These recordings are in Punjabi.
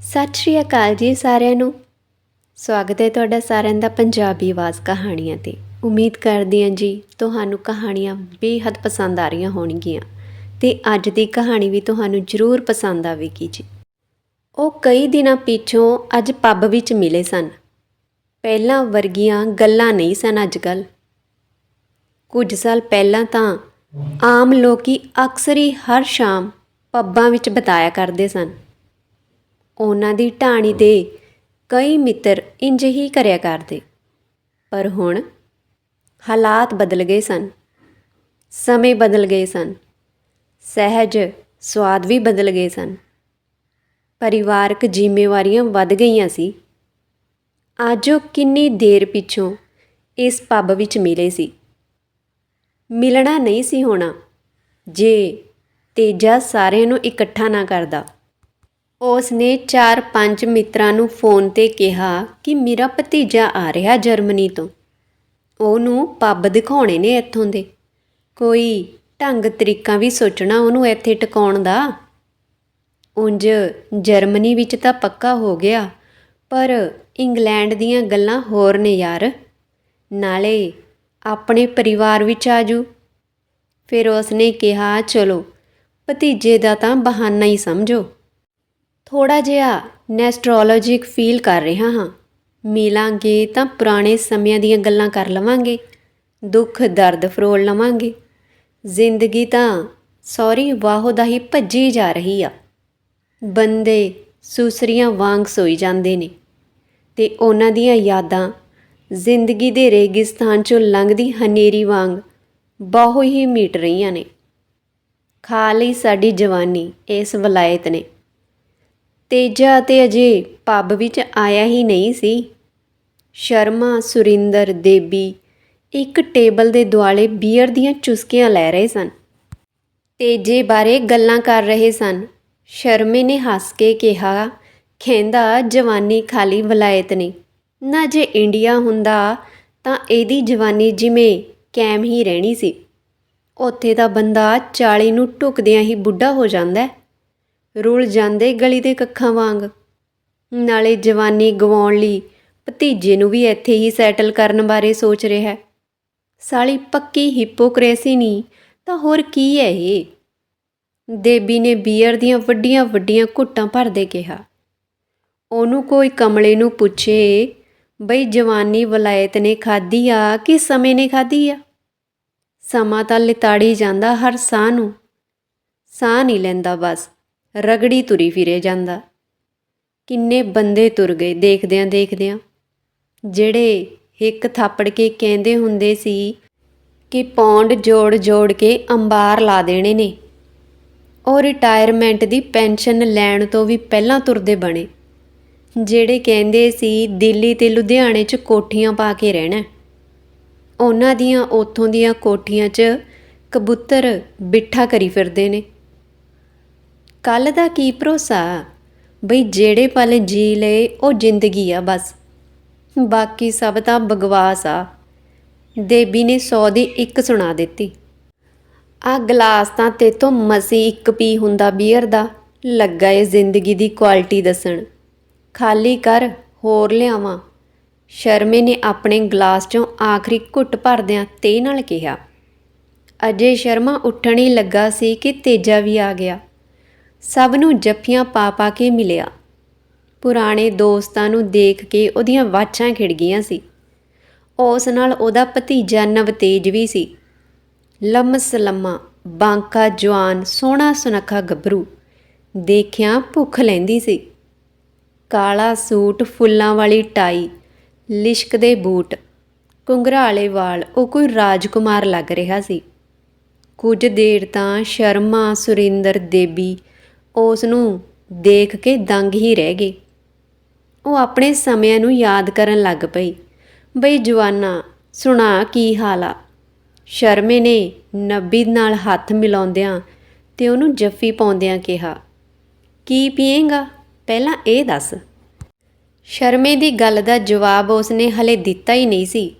ਸਤਿ ਸ਼੍ਰੀ ਅਕਾਲ ਜੀ ਸਾਰਿਆਂ ਨੂੰ। ਸਵਾਗਤ ਹੈ ਤੁਹਾਡਾ ਸਾਰਿਆਂ ਦਾ ਪੰਜਾਬੀ ਆਵਾਜ਼ ਕਹਾਣੀਆਂ ਤੇ। ਉਮੀਦ ਕਰਦੀ ਹਾਂ ਜੀ ਤੁਹਾਨੂੰ ਕਹਾਣੀਆਂ ਬੇਹੱਦ ਪਸੰਦ ਆ ਰਹੀਆਂ ਹੋਣਗੀਆਂ ਤੇ ਅੱਜ ਦੀ ਕਹਾਣੀ ਵੀ ਤੁਹਾਨੂੰ ਜ਼ਰੂਰ ਪਸੰਦ ਆਵੇਗੀ ਜੀ। ਉਹ ਕਈ ਦਿਨਾਂ ਪਿੱਛੋਂ ਅੱਜ ਪੱਬ ਵਿੱਚ ਮਿਲੇ ਸਨ। ਪਹਿਲਾਂ ਵਰਗੀਆਂ ਗੱਲਾਂ ਨਹੀਂ ਸਨ ਅੱਜ ਕੱਲ੍ਹ। ਕੁਝ ਸਾਲ ਪਹਿਲਾਂ ਤਾਂ ਆਮ ਲੋਕੀ ਅਕਸਰ ਹੀ ਹਰ ਸ਼ਾਮ ਪੱਬਾਂ ਵਿੱਚ ਬਿਤਾਇਆ ਕਰਦੇ ਸਨ। ਉਹਨਾਂ ਦੀ ਢਾਣੀ ਦੇ ਕਈ ਮਿੱਤਰ ਇੰਜ ਹੀ ਕਰਿਆ ਕਰਦੇ। ਪਰ ਹੁਣ ਹਾਲਾਤ ਬਦਲ ਗਏ ਸਨ। ਸਮੇਂ ਬਦਲ ਗਏ ਸਨ। ਸਹਿਜ, ਸਵਾਦ ਵੀ ਬਦਲ ਗਏ ਸਨ। ਪਰਿਵਾਰਕ ਜ਼ਿੰਮੇਵਾਰੀਆਂ ਵੱਧ ਗਈਆਂ ਸੀ। ਅੱਜ ਉਹ ਕਿੰਨੀ ਦੇਰ ਪਿੱਛੋਂ ਇਸ ਪੱਬ ਵਿੱਚ ਮਿਲੇ ਸੀ। ਮਿਲਣਾ ਨਹੀਂ ਸੀ ਹੋਣਾ। ਜੇ ਤੇਜਾ ਸਾਰਿਆਂ ਨੂੰ ਇਕੱਠਾ ਨਾ ਕਰਦਾ। ਉਸ ਨੇ ਚਾਰ ਪੰਜ ਮਿੱਤਰਾਂ ਨੂੰ ਫੋਨ ਤੇ ਕਿਹਾ ਕਿ ਮੇਰਾ ਭਤੀਜਾ ਆ ਰਿਹਾ ਜਰਮਨੀ ਤੋਂ। ਉਹਨੂੰ ਪੱਬ ਦਿਖਾਉਣੇ ਨੇ ਇੱਥੋਂ ਦੇ। ਕੋਈ ਢੰਗ ਤਰੀਕਾ ਵੀ ਸੋਚਣਾ ਉਹਨੂੰ ਇੱਥੇ ਟਿਕਾਉਣ ਦਾ? ਉਂਝ ਜਰਮਨੀ ਵਿੱਚ ਤਾਂ ਪੱਕਾ ਹੋ ਗਿਆ, ਪਰ ਇੰਗਲੈਂਡ ਦੀਆਂ ਗੱਲਾਂ ਹੋਰ ਨੇ ਯਾਰ। ਨਾਲੇ ਆਪਣੇ ਪਰਿਵਾਰ ਵਿੱਚ ਆਜੂ ਫਿਰ ਉਸਨੇ ਕਿਹਾ, ਚਲੋ, ਭਤੀਜੇ ਦਾ ਤਾਂ ਬਹਾਨਾ ਹੀ ਸਮਝੋ। ਥੋੜਾ ਜਿਹਾ ਨੈਸਟ੍ਰੋਲੋਜਿਕ ਫੀਲ ਕਰ ਰਿਹਾ ਹਾਂ। ਮਿਲਾਂਗੇ ਤਾਂ ਪੁਰਾਣੇ ਸਮਿਆਂ ਦੀਆਂ ਗੱਲਾਂ ਕਰ ਲਵਾਂਗੇ। ਦੁੱਖ, ਦਰਦ, ਫਰੋਲ ਲਵਾਂਗੇ। ਜ਼ਿੰਦਗੀ ਤਾਂ ਸੌਰੀ, ਵਾਹੋ ਦਾ ਹੀ ਭੱਜੀ ਜਾ ਰਹੀ ਆ। ਬੰਦੇ ਸੂਸਰੀਆਂ ਵਾਂਗ ਸੋਈ ਜਾਂਦੇ ਨੇ ਤੇ ਉਹਨਾਂ ਦੀਆਂ ਯਾਦਾਂ ਜ਼ਿੰਦਗੀ ਦੇ ਰੇਗਿਸਤਾਨ ਚੋਂ ਲੰਘਦੀ ਹਨੇਰੀ ਵਾਂਗ ਬਹੁ ਹੀ ਮੀਟ ਰਹੀਆਂ ਨੇ। ਖਾ ਲਈ ਸਾਡੀ ਜਵਾਨੀ, ਇਸ ਵਲਾਇਤ ਨੇ। ਤੇਜਾ ਅਤੇ ਅਜੇ ਪੱਬ ਵਿੱਚ ਆਇਆ ਹੀ ਨਹੀਂ ਸੀ। ਸ਼ਰਮਾ, ਸੁਰਿੰਦਰ, ਦੇਬੀ ਇੱਕ ਟੇਬਲ ਦੇ ਦੁਆਲੇ ਬੀਅਰ ਦੀਆਂ ਚੁਸਕੀਆਂ ਲੈ ਰਹੇ ਸਨ। ਤੇਜੇ ਬਾਰੇ ਗੱਲਾਂ ਕਰ ਰਹੇ ਸਨ। ਸ਼ਰਮੇ ਨੇ ਹੱਸ ਕੇ ਕਿਹਾ ਕਹਿੰਦਾ ਜਵਾਨੀ ਖਾਲੀ ਵਲਾਇਤ ਨਹੀਂ। ਨਾ ਜੇ ਇੰਡੀਆ ਹੁੰਦਾ ਤਾਂ ਇਹਦੀ ਜਵਾਨੀ ਜਿਵੇਂ ਕੈਮ ਹੀ ਰਹਿਣੀ ਸੀ। ਉੱਥੇ ਤਾਂ ਬੰਦਾ 40 ਨੂੰ ਟੁਕਦਿਆਂ ਹੀ ਬੁੱਢਾ ਹੋ ਜਾਂਦਾ ਹੈ। ਰੁਲ ਜਾਂਦੇ ਗਲੀ ਦੇ ਕੱਖਾਂ ਵਾਂਗ। ਨਾਲੇ ਜਵਾਨੀ ਗਵਾਉਣ ਲਈ ਭਤੀਜੇ ਨੂੰ ਵੀ ਇੱਥੇ ਹੀ ਸੈਟਲ ਕਰਨ ਬਾਰੇ ਸੋਚ ਰਿਹਾ। ਹੈ ਸਾਲੀ ਪੱਕੀ ਹਿਪੋਕ੍ਰੇਸੀ ਨਹੀਂ ਤਾਂ ਹੋਰ ਕੀ ਹੈ ਇਹ? ਦੇਬੀ ਨੇ ਬੀਅਰ ਦੀਆਂ ਵੱਡੀਆਂ ਵੱਡੀਆਂ ਘੁੱਟਾਂ ਭਰਦੇ ਕਿਹਾ। ਉਹਨੂੰ ਕੋਈ ਕਮਲੇ ਨੂੰ ਪੁੱਛੇ, ਬਈ ਜਵਾਨੀ ਵਲਾਇਤ ਨੇ ਖਾਧੀ ਆ ਕਿ ਸਮੇਂ ਨੇ ਖਾਧੀ ਆ? ਸਮਾਂ ਤਾਂ ਲਿਤਾੜੀ ਜਾਂਦਾ ਹਰ ਸਾਹ ਨੂੰ। ਸਾਹ ਨਹੀਂ ਲੈਂਦਾ ਬਸ। ਰਗੜੀ ਤੁਰੀ ਫਿਰੇ ਜਾਂਦਾ। ਕਿੰਨੇ ਬੰਦੇ ਤੁਰ ਗਏ ਦੇਖਦਿਆਂ ਦੇਖਦਿਆਂ। ਜਿਹੜੇ ਹਿੱਕ ਥਾਪੜ ਕੇ ਕਹਿੰਦੇ ਹੁੰਦੇ ਸੀ ਕਿ ਪੌਂਡ ਜੋੜ ਜੋੜ ਕੇ ਅੰਬਾਰ ਲਾ ਦੇਣੇ ਨੇ। ਉਹ ਰਿਟਾਇਰਮੈਂਟ ਦੀ ਪੈਨਸ਼ਨ ਲੈਣ ਤੋਂ ਵੀ ਪਹਿਲਾਂ ਤੁਰਦੇ ਬਣੇ। ਜਿਹੜੇ ਕਹਿੰਦੇ ਸੀ ਦਿੱਲੀ ਤੇ ਲੁਧਿਆਣੇ 'ਚ ਕੋਠੀਆਂ ਪਾ ਕੇ ਰਹਿਣਾ। ਉਹਨਾਂ ਦੀਆਂ ਉੱਥੋਂ ਦੀਆਂ ਕੋਠੀਆਂ 'ਚ ਕਬੂਤਰ ਬਿੱਠਾ ਕਰੀ ਫਿਰਦੇ ਨੇ। ਕੱਲ ਦਾ ਕੀ ਭਰੋਸਾ? ਬਈ ਜਿਹੜੇ ਪਲ ਜੀ ਲਏ, ਉਹ ਜ਼ਿੰਦਗੀ ਆ ਬਸ। ਬਾਕੀ ਸਭ ਤਾਂ ਬਗਵਾਸ ਆ। ਦੇਬੀ ਨੇ ਸੌ ਦੀ ਇੱਕ ਸੁਣਾ ਦਿੱਤੀ। ਆ ਗਲਾਸ ਤਾਂ ਤੇਤੋਂ ਮਸੀ ਇੱਕ ਪੀ ਹੁੰਦਾ ਬੀਅਰ ਦਾ। ਲੱਗਾ ਏ ਜ਼ਿੰਦਗੀ ਦੀ ਕੁਆਲਿਟੀ ਦੱਸਣ। ਖਾਲੀ ਕਰ, ਹੋਰ ਲਿਆਵਾਂ। ਸ਼ਰਮੇ ਨੇ ਆਪਣੇ ਗਲਾਸ 'ਚੋਂ ਆਖਰੀ ਘੁੱਟ ਭਰਦਿਆਂ ਤੇ ਨਾਲ ਕਿਹਾ। ਅਜੇ ਸ਼ਰਮਾ ਉੱਠਣ ਹੀ ਲੱਗਾ ਸੀ ਕਿ ਤੇਜਾ ਵੀ ਆ ਗਿਆ। ਸਭ ਨੂੰ ਜੱਫੀਆਂ ਪਾ ਪਾ ਕੇ ਮਿਲਿਆ। ਪੁਰਾਣੇ ਦੋਸਤਾਂ ਨੂੰ ਦੇਖ ਕੇ ਉਹਦੀਆਂ ਵਾਛਾਂ ਖਿੜ ਗਈਆਂ ਸੀ। ਉਸ ਨਾਲ ਉਹਦਾ ਭਤੀਜਾ ਨਵਤੇਜ ਵੀ ਸੀ। ਲੰਮਸ ਲੰਮਾ ਬਾਂਕਾ ਜਵਾਨ, ਸੋਹਣਾ ਸੁਨੱਖਾ ਗੱਭਰੂ, ਦੇਖਿਆ ਭੁੱਖ ਲੈਂਦੀ ਸੀ। ਕਾਲਾ ਸੂਟ, ਫੁੱਲਾਂ ਵਾਲੀ ਟਾਈ, ਲਿਸ਼ਕ ਦੇ ਬੂਟ ਕੁੰਗਰਾਲੇ ਵਾਲ, ਉਹ ਕੋਈ ਰਾਜਕੁਮਾਰ ਲੱਗ ਰਿਹਾ ਸੀ। ਕੁਝ ਦੇਰ ਤਾਂ ਸ਼ਰਮਾ, ਸੁਰਿੰਦਰ, ਦੇਬੀ ਉਸ ਨੂੰ ਦੇਖ ਕੇ ਦੰਗ ਹੀ ਰਹਿ ਗਏ ਉਹ ਆਪਣੇ ਸਮਿਆਂ ਨੂੰ ਯਾਦ ਕਰਨ ਲੱਗ ਪਈ। ਬਈ ਜਵਾਨਾ, ਸੁਣਾ ਕੀ ਹਾਲ ਆ? ਸ਼ਰਮੇ ਨੇ ਨੱਬੀ ਨਾਲ ਹੱਥ ਮਿਲਾਉਂਦਿਆਂ ਤੇ ਉਹਨੂੰ ਜੱਫੀ ਪਾਉਂਦਿਆਂ ਕਿਹਾ, ਕੀ ਪੀਏਗਾ? ਪਹਿਲਾਂ ਇਹ ਦੱਸ। ਸ਼ਰਮੇ ਦੀ ਗੱਲ ਦਾ ਜਵਾਬ ਉਸਨੇ ਹਲੇ ਦਿੱਤਾ ਹੀ ਨਹੀਂ ਸੀ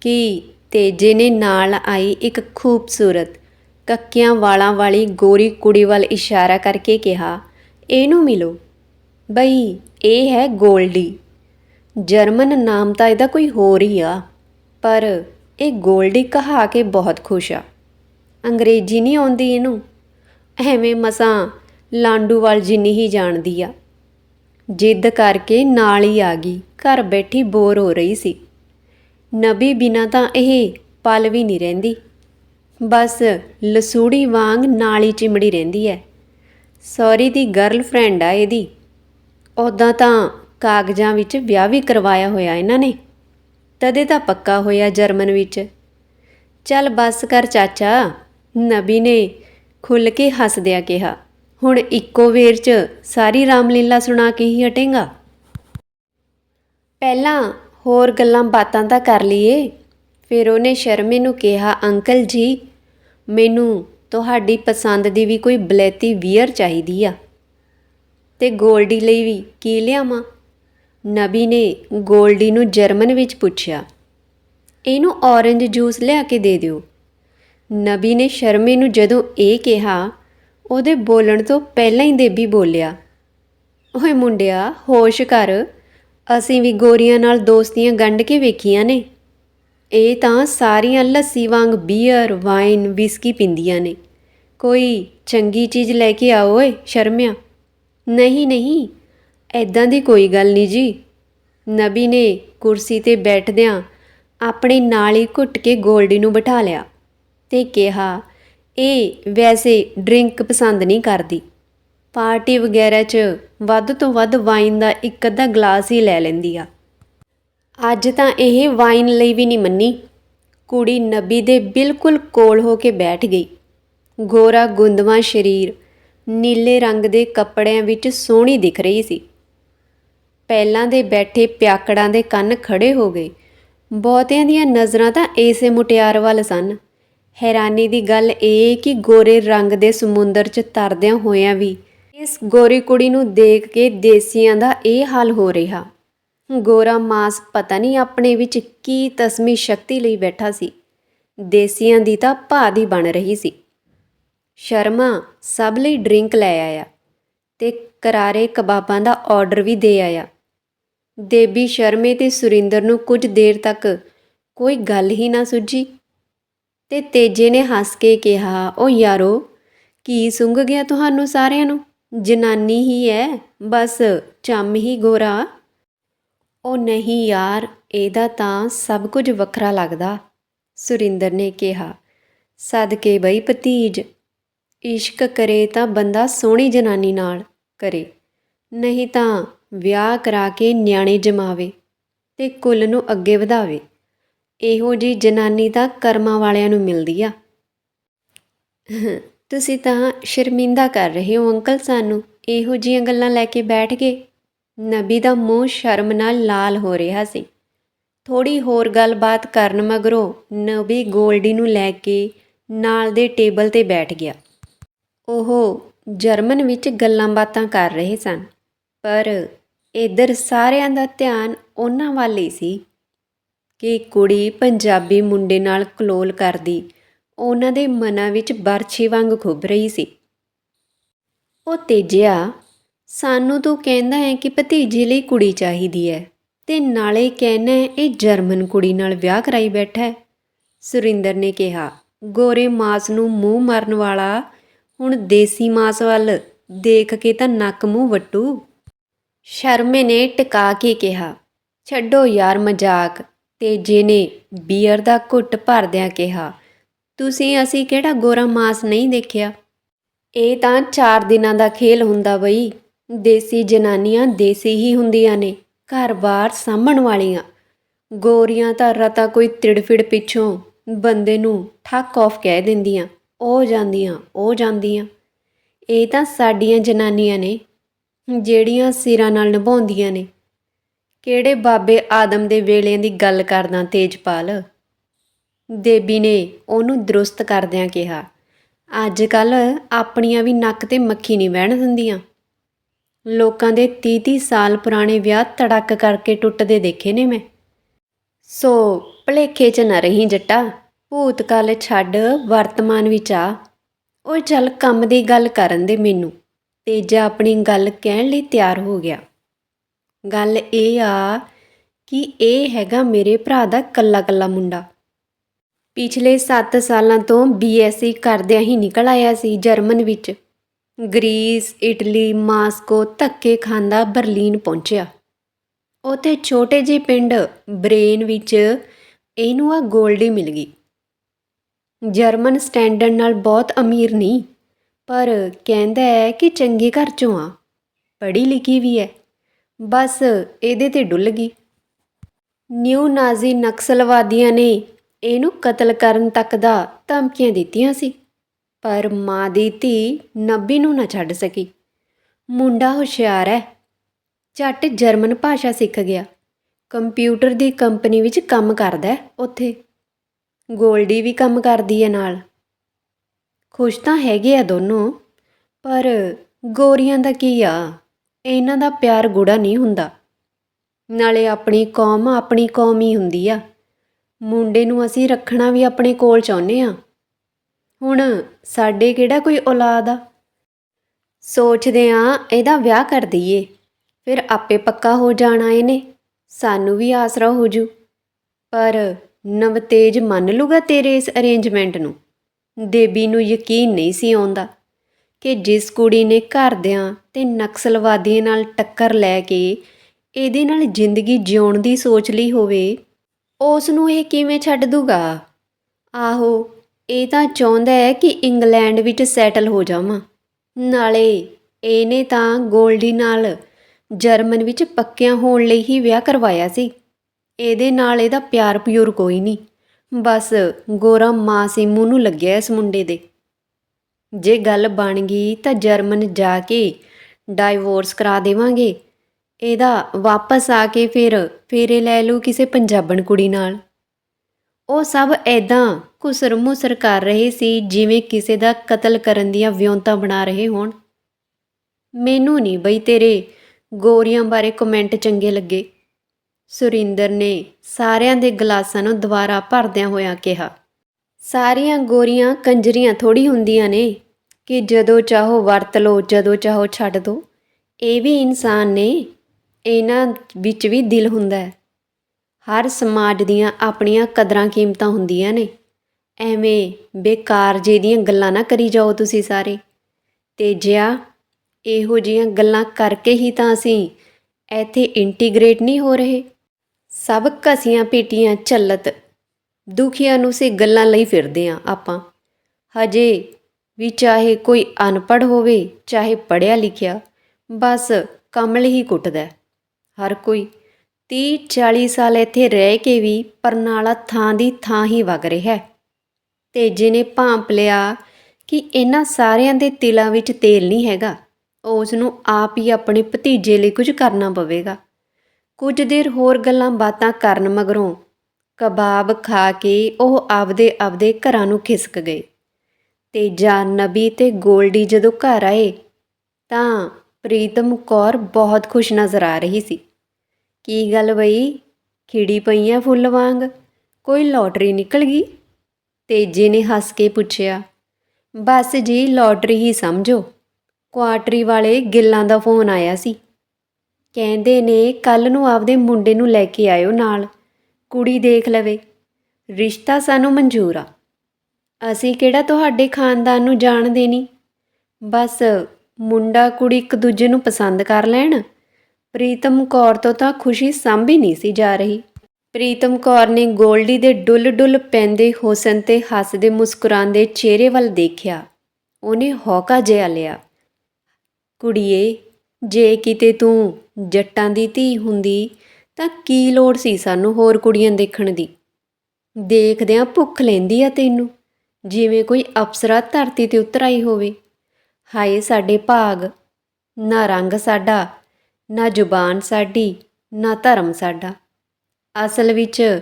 ਕਿ ਤੇਜੇ ਨੇ ਨਾਲ ਆਈ ਇੱਕ ਖੂਬਸੂਰਤ ਕੱਕਿਆਂ ਵਾਲਾਂ ਵਾਲੀ ਗੋਰੀ ਕੁੜੀ ਵੱਲ ਇਸ਼ਾਰਾ ਕਰਕੇ ਕਿਹਾ, ਇਹਨੂੰ ਮਿਲੋ। ਬਈ, ਇਹ ਹੈ ਗੋਲਡੀ। ਜਰਮਨ ਨਾਮ ਤਾਂ ਇਹਦਾ ਕੋਈ ਹੋਰ ਹੀ ਆ, ਪਰ ਇਹ ਗੋਲਡੀ ਕਹਾ ਕੇ ਬਹੁਤ ਖੁਸ਼ ਆ। ਅੰਗਰੇਜ਼ੀ ਨਹੀਂ ਆਉਂਦੀ ਇਹਨੂੰ। ਐਵੇਂ ਮਸਾਂ ਲਾਂਡੂਵਾਲ ਜਿੰਨੀ ਹੀ ਜਾਣਦੀ ਆ। ਜਿੱਦ ਕਰਕੇ ਨਾਲ ਹੀ ਆ ਗਈ, ਘਰ ਬੈਠੀ ਬੋਰ ਹੋ ਰਹੀ ਸੀ। ਨਬੀ ਬਿਨਾ ਤਾਂ ਇਹ ਪਲ ਵੀ ਨਹੀਂ ਰਹਿੰਦੀ। ਬਸ ਲਸੂੜੀ ਵਾਂਗ ਨਾਲ ਹੀ ਚਿਮੜੀ ਰਹਿੰਦੀ ਐ। ਸੌਰੀ ਦੀ ਗਰਲਫ੍ਰੈਂਡ ਆ ਇਹਦੀ। ਉਦਾਂ ਤਾਂ ਕਾਗਜ਼ਾਂ ਵਿੱਚ ਵਿਆਹ ਵੀ ਕਰਵਾਇਆ ਹੋਇਆ ਇਹਨਾਂ ਨੇ। ਤਦੇ ਤਾਂ ਪੱਕਾ ਹੋਇਆ ਜਰਮਨ ਵਿੱਚ। ਚੱਲ ਬੱਸ ਕਰ ਚਾਚਾ, ਨਬੀ ਨੇ ਖੁੱਲ ਕੇ ਹੱਸਦਿਆਂ ਕਿਹਾ, ਹੁਣ ਇੱਕੋ ਵੇਰ 'ਚ ਸਾਰੀ ਰਾਮਲੀਲਾ ਸੁਣਾ ਕੇ ਹੀ ਹਟੇਗਾ। ਪਹਿਲਾਂ ਹੋਰ ਗੱਲਾਂ ਬਾਤਾਂ ਤਾਂ ਕਰ ਲਈਏ। ਫਿਰ ਉਹਨੇ ਸ਼ਰਮੇ ਨੂੰ ਕਿਹਾ, ਅੰਕਲ ਜੀ ਮੈਨੂੰ ਤੁਹਾਡੀ ਪਸੰਦ ਦੀ ਵੀ ਕੋਈ ਬਲੈਤੀ ਵੀਅਰ ਚਾਹੀਦੀ ਆ। ਤੇ ਗੋਲਡੀ ਲਈ ਵੀ ਕੀ ਲਿਆਵਾਂ? ਨਬੀ ਨੇ ਗੋਲਡੀ ਨੂੰ ਜਰਮਨ ਵਿੱਚ ਪੁੱਛਿਆ। ਇਹਨੂੰ ਔਰੰਜ ਜੂਸ ਲਿਆ ਕੇ ਦੇ ਦਿਓ। ਨਬੀ ਨੇ ਸ਼ਰਮੇ ਨੂੰ ਜਦੋਂ ਇਹ ਕਿਹਾ, ਉਹਦੇ ਬੋਲਣ ਤੋਂ ਪਹਿਲਾਂ ਹੀ ਦੇਬੀ ਬੋਲਿਆ, ਓਏ ਮੁੰਡਿਆ, ਹੋਸ਼ ਕਰ। ਅਸੀਂ ਵੀ ਗੋਰੀਆਂ ਨਾਲ ਦੋਸਤੀਆਂ ਗੰਢ ਕੇ ਵੇਖੀਆਂ ਨੇ। ਇਹ ਤਾਂ ਸਾਰੀਆਂ ਲੱਸੀ ਵਾਂਗ ਬੀਅਰ ਵਾਈਨ ਵਿਸਕੀ ਪਿੰਦੀਆਂ ਨੇ। ਕੋਈ ਚੰਗੀ ਚੀਜ਼ ਲੈ ਕੇ ਆਓ ਓਏ, ਸ਼ਰਮਿਆ। ਨਹੀਂ ਨਹੀਂ ਐਦਾਂ ਦੀ ਕੋਈ ਗੱਲ ਨਹੀਂ ਜੀ। ਨਬੀ ਨੇ ਕੁਰਸੀ ਤੇ ਬੈਠਦਿਆਂ ਆਪਣੇ ਨਾਲ ਹੀ ਘੁੱਟ ਕੇ ਗੋਲਡੀ ਨੂੰ ਬਿਠਾ ਲਿਆ ਤੇ ਕਿਹਾ, ਇਹ ਵੈਸੇ ਡਰਿੰਕ ਪਸੰਦ ਨਹੀਂ ਕਰਦੀ। ਪਾਰਟੀ ਵਗੈਰਾ 'ਚ ਵੱਧ ਤੋਂ ਵੱਧ ਵਾਈਨ ਦਾ ਇੱਕ ਅੱਧਾ ਗਲਾਸ ਹੀ ਲੈ ਲੈਂਦੀ ਆ। ਅੱਜ ਤਾਂ ਇਹ ਵਾਈਨ ਲਈ ਵੀ ਨਹੀਂ ਮੰਨੀ। ਕੁੜੀ ਨਬੀ ਦੇ ਬਿਲਕੁਲ ਕੋਲ ਹੋ ਕੇ ਬੈਠ ਗਈ। ਗੋਰਾ ਗੁੰਦਵਾ ਸਰੀਰ, ਨੀਲੇ ਰੰਗ ਦੇ ਕੱਪੜਿਆਂ ਵਿੱਚ ਸੋਹਣੀ ਦਿਖ ਰਹੀ ਸੀ। ਪਹਿਲਾਂ ਦੇ ਬੈਠੇ ਪਿਆਕੜਾਂ ਦੇ ਕੰਨ ਖੜੇ ਹੋ ਗਏ। ਬਹੁਤਿਆਂ ਦੀਆਂ ਨਜ਼ਰਾਂ ਤਾਂ ਏਸੇ ਮੁਟਿਆਰ ਵੱਲ ਸਨ। ਹੈਰਾਨੀ ਦੀ ਗੱਲ ਇਹ ਕਿ ਗੋਰੇ ਰੰਗ ਦੇ ਸਮੁੰਦਰ 'ਚ ਤਰਦਿਆਂ ਹੋਇਆਂ ਵੀ ਇਸ ਗੋਰੀ ਕੁੜੀ ਨੂੰ ਦੇਖ ਕੇ ਦੇਸੀਆਂ ਦਾ ਇਹ ਹਾਲ ਹੋ ਰਿਹਾ। ਗੋਰਾ ਮਾਸ ਪਤਾ ਨਹੀਂ ਆਪਣੇ ਵਿੱਚ ਕੀ ਤਸਮੀ ਸ਼ਕਤੀ ਲਈ ਬੈਠਾ ਸੀ। ਦੇਸੀਆਂ ਦੀ ਤਾਂ ਭਾਦੀ ਬਣ ਰਹੀ ਸੀ। ਸ਼ਰਮਾ ਸਭ ਲਈ ਡਰਿੰਕ ਲੈ ਆਇਆ ਤੇ ਕਰਾਰੇ ਕਬਾਬਾਂ ਦਾ ਆਰਡਰ ਵੀ ਦੇ ਆਇਆ। ਦੇਬੀ ਸ਼ਰਮੇ ਤੇ ਸੁਰਿੰਦਰ ਨੂੰ ਕੁਝ ਦੇਰ ਤੱਕ ਕੋਈ ਗੱਲ ਹੀ ਨਾ ਸੁੱਝੀ ਤੇ ਤੇਜੇ ਨੇ ਹੱਸ ਕੇ ਕਿਹਾ ਉਹ ਯਾਰੋ, ਕੀ ਸੁੰਘ ਗਿਆ ਤੁਹਾਨੂੰ ਸਾਰਿਆਂ ਨੂੰ? ਜਨਾਨੀ ਹੀ ਹੈ ਬਸ ਚੰਮ ਹੀ ਗੋਰਾ। ਉਹ ਨਹੀਂ ਯਾਰ, ਇਹਦਾ ਤਾਂ ਸਭ ਕੁਝ ਵੱਖਰਾ ਲੱਗਦਾ, ਸੁਰਿੰਦਰ ਨੇ ਕਿਹਾ। ਸਦਕੇ ਬਈ ਭਤੀਜ, ਇਸ਼ਕ ਕਰੇ ਤਾਂ ਬੰਦਾ ਸੋਹਣੀ ਜਨਾਨੀ ਨਾਲ ਕਰੇ, ਨਹੀਂ ਤਾਂ ਵਿਆਹ ਕਰਾ ਕੇ ਨਿਆਣੇ ਜਮਾਵੇ ਤੇ ਕੁੱਲ ਨੂੰ ਅੱਗੇ ਵਧਾਵੇ। ਇਹੋ ਜੀ ਜਨਾਨੀ ਤਾਂ ਕਰਮਾਂ ਵਾਲਿਆਂ ਨੂੰ ਮਿਲਦੀ ਆ। ਤੁਸੀਂ ਤਾਂ ਸ਼ਰਮਿੰਦਾ ਕਰ ਰਹੇ ਹੋ ਅੰਕਲ ਸਾਨੂੰ, ਇਹੋ ਜੀਆਂ ਗੱਲਾਂ ਲੈ ਕੇ ਬੈਠ ਗਏ ਨਬੀ ਦਾ ਮੂੰਹ ਸ਼ਰਮ ਨਾਲ ਲਾਲ ਹੋ ਰਿਹਾ ਸੀ। ਥੋੜੀ ਹੋਰ ਗੱਲਬਾਤ ਕਰਨ ਮਗਰੋਂ ਨਬੀ ਗੋਲਡੀ ਨੂੰ ਲੈ ਕੇ ਨਾਲ ਦੇ ਟੇਬਲ ਤੇ ਬੈਠ ਗਿਆ। ਉਹ ਜਰਮਨ ਵਿੱਚ ਗੱਲਾਂ ਬਾਤਾਂ ਕਰ ਰਹੇ ਸਨ, ਪਰ ਇਧਰ ਸਾਰਿਆਂ ਦਾ ਧਿਆਨ ਉਹਨਾਂ ਵੱਲ ਹੀ ਸੀ ਕਿ ਕੁੜੀ ਪੰਜਾਬੀ ਮੁੰਡੇ ਨਾਲ ਕਲੋਲ ਕਰਦੀ ਉਹਨਾਂ ਦੇ ਮਨਾਂ ਵਿੱਚ ਬਰਛੀ ਵਾਂਗ ਖੁੱਭ ਰਹੀ ਸੀ। ਉਹ ਤੇਜਿਆ ਸਾਨੂੰ ਤੂੰ ਕਹਿੰਦਾ ਹੈ ਕਿ ਭਤੀਜੇ ਲਈ ਕੁੜੀ ਚਾਹੀਦੀ ਹੈ ਤੇ ਨਾਲੇ ਕਹਿਣਾ ਹੈ ਇਹ ਜਰਮਨ ਕੁੜੀ ਨਾਲ ਵਿਆਹ ਕਰਾਈ ਬੈਠਾ ਹੈ। ਸੁਰਿੰਦਰ ਨੇ ਕਿਹਾ, ਗੋਰੇ ਮਾਸ ਨੂੰ ਮੂੰਹ ਮਾਰਨ ਵਾਲਾ, ਹੁਣ ਦੇਸੀ ਮਾਸ ਵੱਲ ਦੇਖ ਕੇ ਤਾਂ ਨੱਕ ਮੂੰਹ ਵੱਟੂ। ਸ਼ਰਮੇ ਨੇ ਟਿਕਾ ਕੇ ਕਿਹਾ, ਛੱਡੋ ਯਾਰ ਮਜ਼ਾਕ। ਤੇਜੇ ਨੇ ਬੀਅਰ ਦਾ ਘੁੱਟ ਭਰਦਿਆਂ ਕਿਹਾ, ਤੁਸੀਂ ਅਸੀਂ ਕਿਹੜਾ ਗੋਰਾ ਮਾਸ ਨਹੀਂ ਦੇਖਿਆ? ਇਹ ਤਾਂ 4 ਦਿਨਾਂ ਦਾ ਖੇਲ ਹੁੰਦਾ ਬਈ। ਦੇਸੀ ਜਨਾਨੀਆਂ ਦੇਸੀ ਹੀ ਹੁੰਦੀਆਂ ਨੇ ਘਰ-ਬਾਰ ਸਾਂਭਣ ਵਾਲੀਆਂ। ਗੋਰੀਆਂ ਤਾਂ ਰਤਾ ਕੋਈ ਤਿੜਫਿੜ ਪਿੱਛੋਂ ਬੰਦੇ ਨੂੰ ਠੱਕ ਆਫ ਕਹਿ ਦਿੰਦੀਆਂ, ਉਹ ਜਾਂਦੀਆਂ ਉਹ ਜਾਂਦੀਆਂ। ਇਹ ਤਾਂ ਸਾਡੀਆਂ ਜਨਾਨੀਆਂ ਨੇ, ਜਿਹੜੀਆਂ ਸਿਰਾਂ ਨਾਲ ਨਿਭਾਉਂਦੀਆਂ ਨੇ। ਕਿਹੜੇ ਬਾਬੇ ਆਦਮ ਦੇ ਵੇਲਿਆਂ ਦੀ ਗੱਲ ਕਰਦਾ ਤੇਜਪਾਲ? ਦੇਬੀ ਨੇ ਉਹਨੂੰ ਦਰੁਸਤ ਕਰਦਿਆਂ ਕਿਹਾ, ਅੱਜ ਕੱਲ ਆਪਣੀਆਂ ਵੀ ਨੱਕ ਤੇ ਮੱਖੀ ਨਹੀਂ ਬਹਿਣ ਦਿੰਦੀਆਂ। ਲੋਕਾਂ ਦੇ 30-30 ਸਾਲ ਪੁਰਾਣੇ ਵਿਆਹ ਤੜੱਕ ਕਰਕੇ ਟੁੱਟਦੇ ਦੇਖੇ ਨੇ ਮੈਂ। ਸੋ ਭਲੇਖੇ 'ਚ ਨਾ ਰਹੀ ਜੱਟਾ, ਭੂਤਕਾਲ ਛੱਡ ਵਰਤਮਾਨ ਵਿੱਚ ਆ ਉਹ ਚੱਲ ਕੰਮ ਦੀ ਗੱਲ ਕਰਨ ਦੇ ਮੈਨੂੰ, ਤੇਜਾ ਆਪਣੀ ਗੱਲ ਕਹਿਣ ਲਈ ਤਿਆਰ ਹੋ ਗਿਆ। ਗੱਲ ਇਹ ਆ ਕਿ ਇਹ ਹੈਗਾ ਮੇਰੇ ਭਰਾ ਦਾ ਕੱਲਾ ਕੱਲਾ ਮੁੰਡਾ। ਪਿਛਲੇ 7 ਸਾਲਾਂ ਤੋਂ ਬੀਐਸਸੀ ਕਰਦਿਆਂ ਹੀ ਨਿਕਲ ਆਇਆ ਸੀ ਜਰਮਨ ਵਿੱਚ। ਗ੍ਰੀਸ, ਇਟਲੀ, ਮਾਸਕੋ ਧੱਕੇ ਖਾਂਦਾ ਬਰਲੀਨ ਪਹੁੰਚਿਆ। ਉਥੇ ਛੋਟੇ ਜਿਹੇ ਪਿੰਡ ਬ੍ਰੇਨ ਵਿੱਚ ਇਹਨੂੰ ਆ ਗੋਲਡੀ ਮਿਲ ਗਈ। ਜਰਮਨ ਸਟੈਂਡਰਡ ਨਾਲ ਬਹੁਤ ਅਮੀਰ ਨਹੀਂ, ਪਰ ਕਹਿੰਦਾ ਹੈ ਕਿ ਚੰਗੇ ਘਰ ਚੋਂ ਆ, ਪੜ੍ਹੀ ਲਿਖੀ ਵੀ ਹੈ, ਬਸ ਇਹਦੇ ਤੇ ਡੁੱਲ ਗਈ। ਨਿਊ ਨਾਜ਼ੀ ਨਕਸਲਵਾਦੀਆਂ ਨੇ ਇਹਨੂੰ ਕਤਲ ਕਰਨ ਤੱਕ ਦਾ ਧਮਕੀਆਂ ਦਿੱਤੀਆਂ ਸੀ। ਪਰ ਮਾਂ ਦੀ ਧੀ ਨੱਬੀ ਨੂੰ ਨਾ ਛੱਡ ਸਕੀ। ਮੁੰਡਾ ਹੁਸ਼ਿਆਰ ਹੈ ਝੱਟ ਜਰਮਨ ਭਾਸ਼ਾ ਸਿੱਖ ਗਿਆ। ਕੰਪਿਊਟਰ ਦੀ ਕੰਪਨੀ ਵਿੱਚ ਕੰਮ ਕਰਦਾ ਉੱਥੇ। ਗੋਲਡੀ ਵੀ ਕੰਮ ਕਰਦੀ ਹੈ ਨਾਲ। ਖੁਸ਼ ਤਾਂ ਹੈਗੇ ਆ ਦੋਨੋਂ, ਪਰ ਗੋਰੀਆਂ ਦਾ ਕੀ ਆ? ਇਹਨਾਂ ਦਾ ਪਿਆਰ ਗੂੜਾ ਨਹੀਂ ਹੁੰਦਾ। ਨਾਲੇ ਆਪਣੀ ਕੌਮ ਆਪਣੀ ਕੌਮ ਹੀ ਹੁੰਦੀ ਆ। ਮੁੰਡੇ ਨੂੰ ਅਸੀਂ ਰੱਖਣਾ ਵੀ ਆਪਣੇ ਕੋਲ ਚਾਹੁੰਦੇ ਆ। ਹੁਣ ਸਾਡੇ ਕਿਹੜਾ ਕੋਈ ਔਲਾਦ ਆ? ਸੋਚਦੇ ਆ ਇਹਦਾ ਵਿਆਹ ਕਰ ਦਈਏ। ਫਿਰ ਆਪੇ ਪੱਕਾ ਹੋ ਜਾਣਾ ਇਹਨੇ। ਸਾਨੂੰ ਵੀ ਆਸਰਾ ਹੋ ਜੂ। ਪਰ ਨਵਤੇਜ ਮੰਨ ਲੂਗਾ ਤੇਰੇ ਇਸ ਅਰੇਂਜਮੈਂਟ ਨੂੰ? ਦੇਬੀ ਨੂੰ ਯਕੀਨ ਨਹੀਂ ਸੀ ਆਉਂਦਾ ਕਿ ਜਿਸ ਕੁੜੀ ਨੇ ਘਰਦਿਆਂ ਤੇ ਨਕਸਲਵਾਦੀਆਂ ਨਾਲ ਟੱਕਰ ਲੈ ਕੇ ਇਹਦੇ ਨਾਲ ਜ਼ਿੰਦਗੀ ਜਿਉਣ ਦੀ ਸੋਚ ਲਈ ਹੋਵੇ, ਉਸ ਨੂੰ ਇਹ ਕਿਵੇਂ ਛੱਡ ਦੂਗਾ? ਆਹੋ ਇਹ ਤਾਂ ਚਾਹੁੰਦਾ ਹੈ ਕਿ ਇੰਗਲੈਂਡ ਵਿੱਚ ਸੈਟਲ ਹੋ ਜਾਵਾਂ। ਨਾਲੇ ਇਹਨੇ ਤਾਂ ਗੋਲਡੀ ਨਾਲ ਜਰਮਨ ਵਿੱਚ ਪੱਕਿਆਂ ਹੋਣ ਲਈ ਹੀ ਵਿਆਹ ਕਰਵਾਇਆ ਸੀ। ਇਹਦੇ ਨਾਲ ਇਹਦਾ ਪਿਆਰ ਪਿਓਰ ਕੋਈ ਨਹੀਂ। ਬਸ ਗੋਰਾ ਮਾਂ ਸੀ ਨੂੰ ਲੱਗਿਆ ਇਸ ਮੁੰਡੇ ਦੇ। ਜੇ ਗੱਲ ਬਣ ਗਈ ਤਾਂ ਜਰਮਨ ਜਾ ਕੇ ਡਾਈਵੋਰਸ ਕਰਾ ਦੇਵਾਂਗੇ। ਇਹਦਾ ਵਾਪਸ ਆ ਕੇ ਫਿਰ ਫੇਰੇ ਲੈ ਲੂ ਕਿਸੇ ਪੰਜਾਬਣ ਕੁੜੀ ਨਾਲ। ਉਹ ਸਭ ਐਦਾਂ ਕੁਸਰ ਮੁਸਰ ਕਰ ਰਹੇ ਸੀ ਜਿਵੇਂ ਕਿਸੇ ਦਾ ਕਤਲ ਕਰਨ ਦੀਆਂ ਵਿਉਂਤਾਂ ਬਣਾ ਰਹੇ ਹੋਣ। ਮੈਨੂੰ ਨਹੀਂ ਬਈ ਤੇਰੇ ਗੋਰੀਆਂ ਬਾਰੇ ਕਮੈਂਟ ਚੰਗੇ ਲੱਗੇ। ਸੁਰਿੰਦਰ ਨੇ ਸਾਰਿਆਂ ਦੇ ਗਲਾਸਾਂ ਨੂੰ ਦੁਬਾਰਾ ਭਰਦਿਆਂ ਹੋਇਆਂ ਕਿਹਾ, ਸਾਰੀਆਂ ਗੋਰੀਆਂ ਕੰਜਰੀਆਂ ਥੋੜੀ ਹੁੰਦੀਆਂ ਨੇ ਕਿ ਜਦੋਂ ਚਾਹੋ ਵਰਤ ਲਓ, ਜਦੋਂ ਚਾਹੋ ਛੱਡ ਦੋ। ਇਹ ਵੀ ਇਨਸਾਨ ਨੇ, ਇਹਨਾਂ ਵਿੱਚ ਵੀ ਦਿਲ ਹੁੰਦਾ ਹੈ। ਹਰ ਸਮਾਜ ਦੀਆਂ ਆਪਣੀਆਂ ਕਦਰਾਂ ਕੀਮਤਾਂ ਹੁੰਦੀਆਂ ਨੇ। ਐਵੇਂ ਬੇਕਾਰ ਜੇ ਦੀਆਂ ਗੱਲਾਂ ਨਾ ਕਰੀ ਜਾਓ ਤੁਸੀਂ ਸਾਰੇ। ਤੇ ਜਿਆ ਇਹੋ ਜੀਆਂ ਗੱਲਾਂ ਕਰਕੇ ਹੀ ਤਾਂ ਅਸੀਂ ਇੱਥੇ ਇੰਟੀਗ੍ਰੇਟ ਨਹੀਂ ਹੋ ਰਹੇ। ਸਭ ਘਸੀਆਂ ਪੀਟੀਆਂ ਚੱਲਤ ਦੁਖੀਆਂ ਨੂੰ ਸੇ ਗੱਲਾਂ ਲਈ ਫਿਰਦੇ ਆ ਆਪਾਂ। ਹਜੇ ਵੀ ਚਾਹੇ ਕੋਈ ਅਨਪੜ੍ਹ ਹੋਵੇ, ਚਾਹੇ ਪੜ੍ਹਿਆ ਲਿਖਿਆ, ਬਸ ਕਮਲ ਹੀ ਕੁੱਟਦਾ। ਹਰ ਕੋਈ 30 40 ਸਾਲ ਇੱਥੇ ਰਹਿ ਕੇ ਵੀ ਪਰਨਾਲਾ ਥਾਂ ਦੀ ਥਾਂ ਹੀ ਵਗ ਰਿਹਾ ਹੈ। ਤੇ ਜਿਹਨੇ ਭਾਂਪ ਲਿਆ ਕਿ ਇਹਨਾਂ ਸਾਰਿਆਂ ਦੇ ਤਿਲਾਂ ਵਿੱਚ ਤੇਲ ਨਹੀਂ ਹੈਗਾ ਉਸ ਨੂੰ ਆਪ ਹੀ ਆਪਣੇ ਭਤੀਜੇ ਲਈ ਕੁਝ ਕਰਨਾ ਪਵੇਗਾ। ਕੁਝ ਦੇਰ ਹੋਰ ਗੱਲਾਂ ਬਾਤਾਂ ਕਰਨ ਮਗਰੋਂ ਕਬਾਬ ਖਾ ਕੇ ਉਹ ਆਪਦੇ ਆਪਦੇ ਘਰਾਂ ਨੂੰ ਖਿਸਕ ਗਏ। ਤੇਜਾ ਨਬੀ ਤੇ ਗੋਲਡੀ ਜਦੋਂ ਘਰ ਆਏ, ਤਾਂ ਪ੍ਰੀਤਮ ਕੌਰ ਬਹੁਤ ਖੁਸ਼ ਨਜ਼ਰ ਆ ਰਹੀ ਸੀ। ਕੀ ਗੱਲ ਬਈ? ਖਿੜੀ ਪਈਆਂ ਫੁੱਲ ਵਾਂਗ। ਕੋਈ ਲੋਟਰੀ ਨਿਕਲ ਗਈ? ਤੇਜੇ ਨੇ ਹੱਸ ਕੇ ਪੁੱਛਿਆ। ਬਸ ਜੀ, ਲੋਟਰੀ ਹੀ ਸਮਝੋ। ਕੁਆਟਰੀ ਵਾਲੇ ਗਿੱਲਾਂ ਦਾ ਫੋਨ ਆਇਆ ਸੀ। ਕਹਿੰਦੇ ਨੇ ਕੱਲ ਨੂੰ ਆਪਦੇ ਮੁੰਡੇ ਨੂੰ ਲੈ ਕੇ ਆਇਓ ਨਾਲ। ਕੁੜੀ ਦੇਖ ਲਵੇ। ਰਿਸ਼ਤਾ ਸਾਨੂੰ ਮਨਜ਼ੂਰ ਆ। ਅਸੀਂ ਕਿਹੜਾ ਤੁਹਾਡੇ ਖਾਨਦਾਨ ਨੂੰ ਜਾਣਦੇ ਨਹੀਂ ਬਸ ਮੁੰਡਾ ਕੁੜੀ ਇੱਕ ਦੂਜੇ ਨੂੰ ਪਸੰਦ ਕਰ ਲੈਣ। ਪ੍ਰੀਤਮ ਕੌਰ ਤੋਂ ਤਾਂ ਖੁਸ਼ੀ ਸਾਂਭੀ ਨਹੀਂ ਸੀ ਜਾ ਰਹੀ। ਪ੍ਰੀਤਮ ਕੌਰ ਨੇ ਗੋਲਡੀ ਦੇ ਡੁੱਲ ਡੁੱਲ ਪੈਂਦੇ ਹੁਸਨ ਤੇ ਹੱਸਦੇ ਮੁਸਕਰਾਉਂਦੇ ਚਿਹਰੇ ਵੱਲ ਦੇਖਿਆ। ਉਹਨੇ ਹੌਕਾ ਜਿਹਾ ਲਿਆ। ਕੁੜੀਏ, ਜੇ ਕਿਤੇ ਤੂੰ ਜੱਟਾਂ ਦੀ ਧੀ ਹੁੰਦੀ, ਤਾਂ ਕੀ ਲੋੜ ਸੀ ਸਾਨੂੰ ਹੋਰ ਕੁੜੀਆਂ ਦੇਖਣ ਦੀ? ਦੇਖਦਿਆਂ ਭੁੱਖ ਲੈਂਦੀ ਆ ਤੈਨੂੰ। ਜਿਵੇਂ ਕੋਈ ਅਪਸਰਾ ਧਰਤੀ ਤੇ ਉਤਰ ਆਈ ਹੋਵੇ। ਹਾਏ ਸਾਡੇ ਭਾਗ, ਨਾ ਰੰਗ ਸਾਡਾ ਨਾ ਜ਼ੁਬਾਨ ਸਾਡੀ, ਨਾ ਧਰਮ ਸਾਡਾ। ਅਸਲ ਵਿੱਚ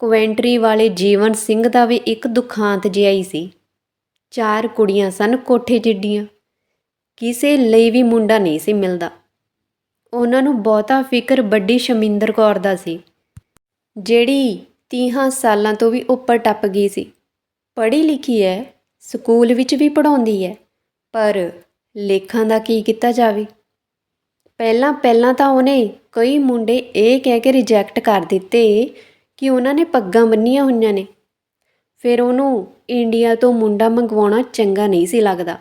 ਕੁਵੈਂਟਰੀ ਵਾਲੇ ਜੀਵਨ ਸਿੰਘ ਦਾ ਵੀ ਇੱਕ ਦੁਖਾਂਤ ਜਿਹਾ ਹੀ ਸੀ। ਚਾਰ ਕੁੜੀਆਂ ਸਨ ਕੋਠੇ ਜਿੱਡੀਆਂ। ਕਿਸੇ ਲਈ ਵੀ ਮੁੰਡਾ ਨਹੀਂ ਸੀ ਮਿਲਦਾ। ਉਹਨਾਂ ਨੂੰ ਬਹੁਤਾ ਫਿਕਰ ਵੱਡੀ ਸ਼ਮਿੰਦਰ ਕੌਰ ਦਾ ਸੀ, ਜਿਹੜੀ ਤੀਹਾਂ ਸਾਲਾਂ ਤੋਂ ਵੀ ਉੱਪਰ ਟੱਪ ਗਈ ਸੀ। ਪੜ੍ਹੀ ਲਿਖੀ ਹੈ, ਸਕੂਲ ਵਿੱਚ ਵੀ ਪੜਾਉਂਦੀ ਹੈ, ਪਰ ਲੇਖਾਂ ਦਾ ਕੀ ਕੀਤਾ ਜਾਵੇ? ਪਹਿਲਾਂ ਪਹਿਲਾਂ ਤਾਂ ਉਹਨੇ ਕਈ ਮੁੰਡੇ ਇਹ ਕਹਿ ਕੇ ਰਿਜੈਕਟ ਕਰ ਦਿੱਤੇ ਕਿ ਉਹਨਾਂ ਨੇ ਪੱਗਾਂ ਬੰਨੀਆਂ ਹੋਈਆਂ ਨੇ। ਫਿਰ ਉਹਨੂੰ ਇੰਡੀਆ ਤੋਂ ਮੁੰਡਾ ਮੰਗਵਾਉਣਾ ਚੰਗਾ ਨਹੀਂ ਸੀ ਲੱਗਦਾ।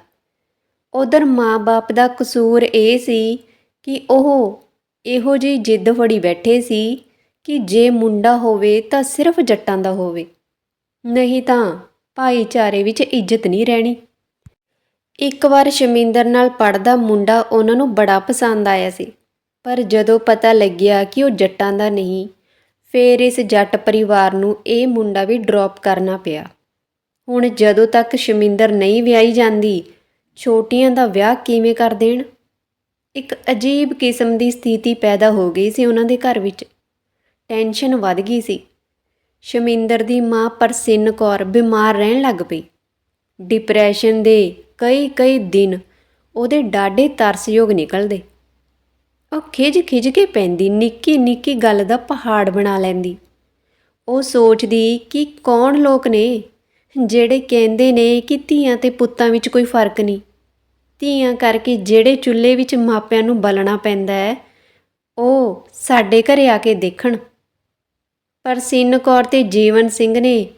ਉਧਰ ਮਾਂ-ਬਾਪ ਦਾ ਕਸੂਰ ਇਹ ਸੀ ਕਿ ਉਹ ਇਹੋ ਜਿਹੀ ਜਿੱਦ ਫੜੀ ਬੈਠੇ ਸੀ ਕਿ ਜੇ ਮੁੰਡਾ ਹੋਵੇ ਤਾਂ ਸਿਰਫ ਜੱਟਾਂ ਦਾ ਹੋਵੇ। ਨਹੀਂ ਤਾਂ ਭਾਈਚਾਰੇ ਵਿੱਚ ਇੱਜ਼ਤ ਨਹੀਂ ਰਹਿਣੀ। ਇੱਕ ਵਾਰ ਸ਼ਮਿੰਦਰ ਨਾਲ ਪੜਦਾ ਮੁੰਡਾ ਉਹਨਾਂ ਨੂੰ ਬੜਾ ਪਸੰਦ ਆਇਆ ਸੀ, ਪਰ ਜਦੋਂ ਪਤਾ ਲੱਗਿਆ ਕਿ ਉਹ ਜੱਟਾਂ ਦਾ ਨਹੀਂ, ਫੇਰ ਇਸ ਜੱਟ ਪਰਿਵਾਰ ਨੂੰ ਇਹ ਮੁੰਡਾ ਵੀ ਡ੍ਰੌਪ ਕਰਨਾ ਪਿਆ। ਹੁਣ ਜਦੋਂ ਤੱਕ ਸ਼ਮਿੰਦਰ ਨਹੀਂ ਵਿਆਹੀ ਜਾਂਦੀ, ਛੋਟੀਆਂ ਦਾ ਵਿਆਹ ਕਿਵੇਂ ਕਰ ਦੇਣ? ਇੱਕ ਅਜੀਬ ਕਿਸਮ ਦੀ ਸਥਿਤੀ ਪੈਦਾ ਹੋ ਗਈ ਸੀ ਉਹਨਾਂ ਦੇ ਘਰ ਵਿੱਚ। ਟੈਨਸ਼ਨ ਵੱਧ ਗਈ ਸੀ। ਸ਼ਮਿੰਦਰ ਦੀ ਮਾਂ ਪਰਸਿੰਨ ਕੌਰ ਬਿਮਾਰ ਰਹਿਣ ਲੱਗ ਪਈ। ਡਿਪਰੈਸ਼ਨ ਦੇ ਕਈ ਕਈ ਦਿਨ ਉਹਦੇ ਡਾਢੇ ਤਰਸਯੋਗ ਨਿਕਲਦੇ। ਉਹ ਖਿਜ ਖਿਜ ਕੇ ਪੈਂਦੀ, ਨਿੱਕੀ ਨਿੱਕੀ ਗੱਲ ਦਾ ਪਹਾੜ ਬਣਾ ਲੈਂਦੀ। ਉਹ ਸੋਚਦੀ ਕਿ ਕੌਣ ਲੋਕ ਨੇ ਜਿਹੜੇ ਕਹਿੰਦੇ ਨੇ ਕਿ ਧੀਆਂ ਤੇ ਪੁੱਤਾਂ ਵਿੱਚ ਕੋਈ ਫ਼ਰਕ ਨਹੀਂ। ਧੀਆਂ ਕਰਕੇ ਜਿਹੜੇ ਚੁੱਲ੍ਹੇ ਵਿੱਚ ਮਾਪਿਆਂ ਨੂੰ ਬਲਣਾ ਪੈਂਦਾ ਹੈ, ਉਹ ਸਾਡੇ ਘਰੇ ਆ ਕੇ ਦੇਖਣ। ਪਰ ਸਿੰਨ ਕੌਰ ਤੇ ਜੀਵਨ ਸਿੰਘ ਨੇ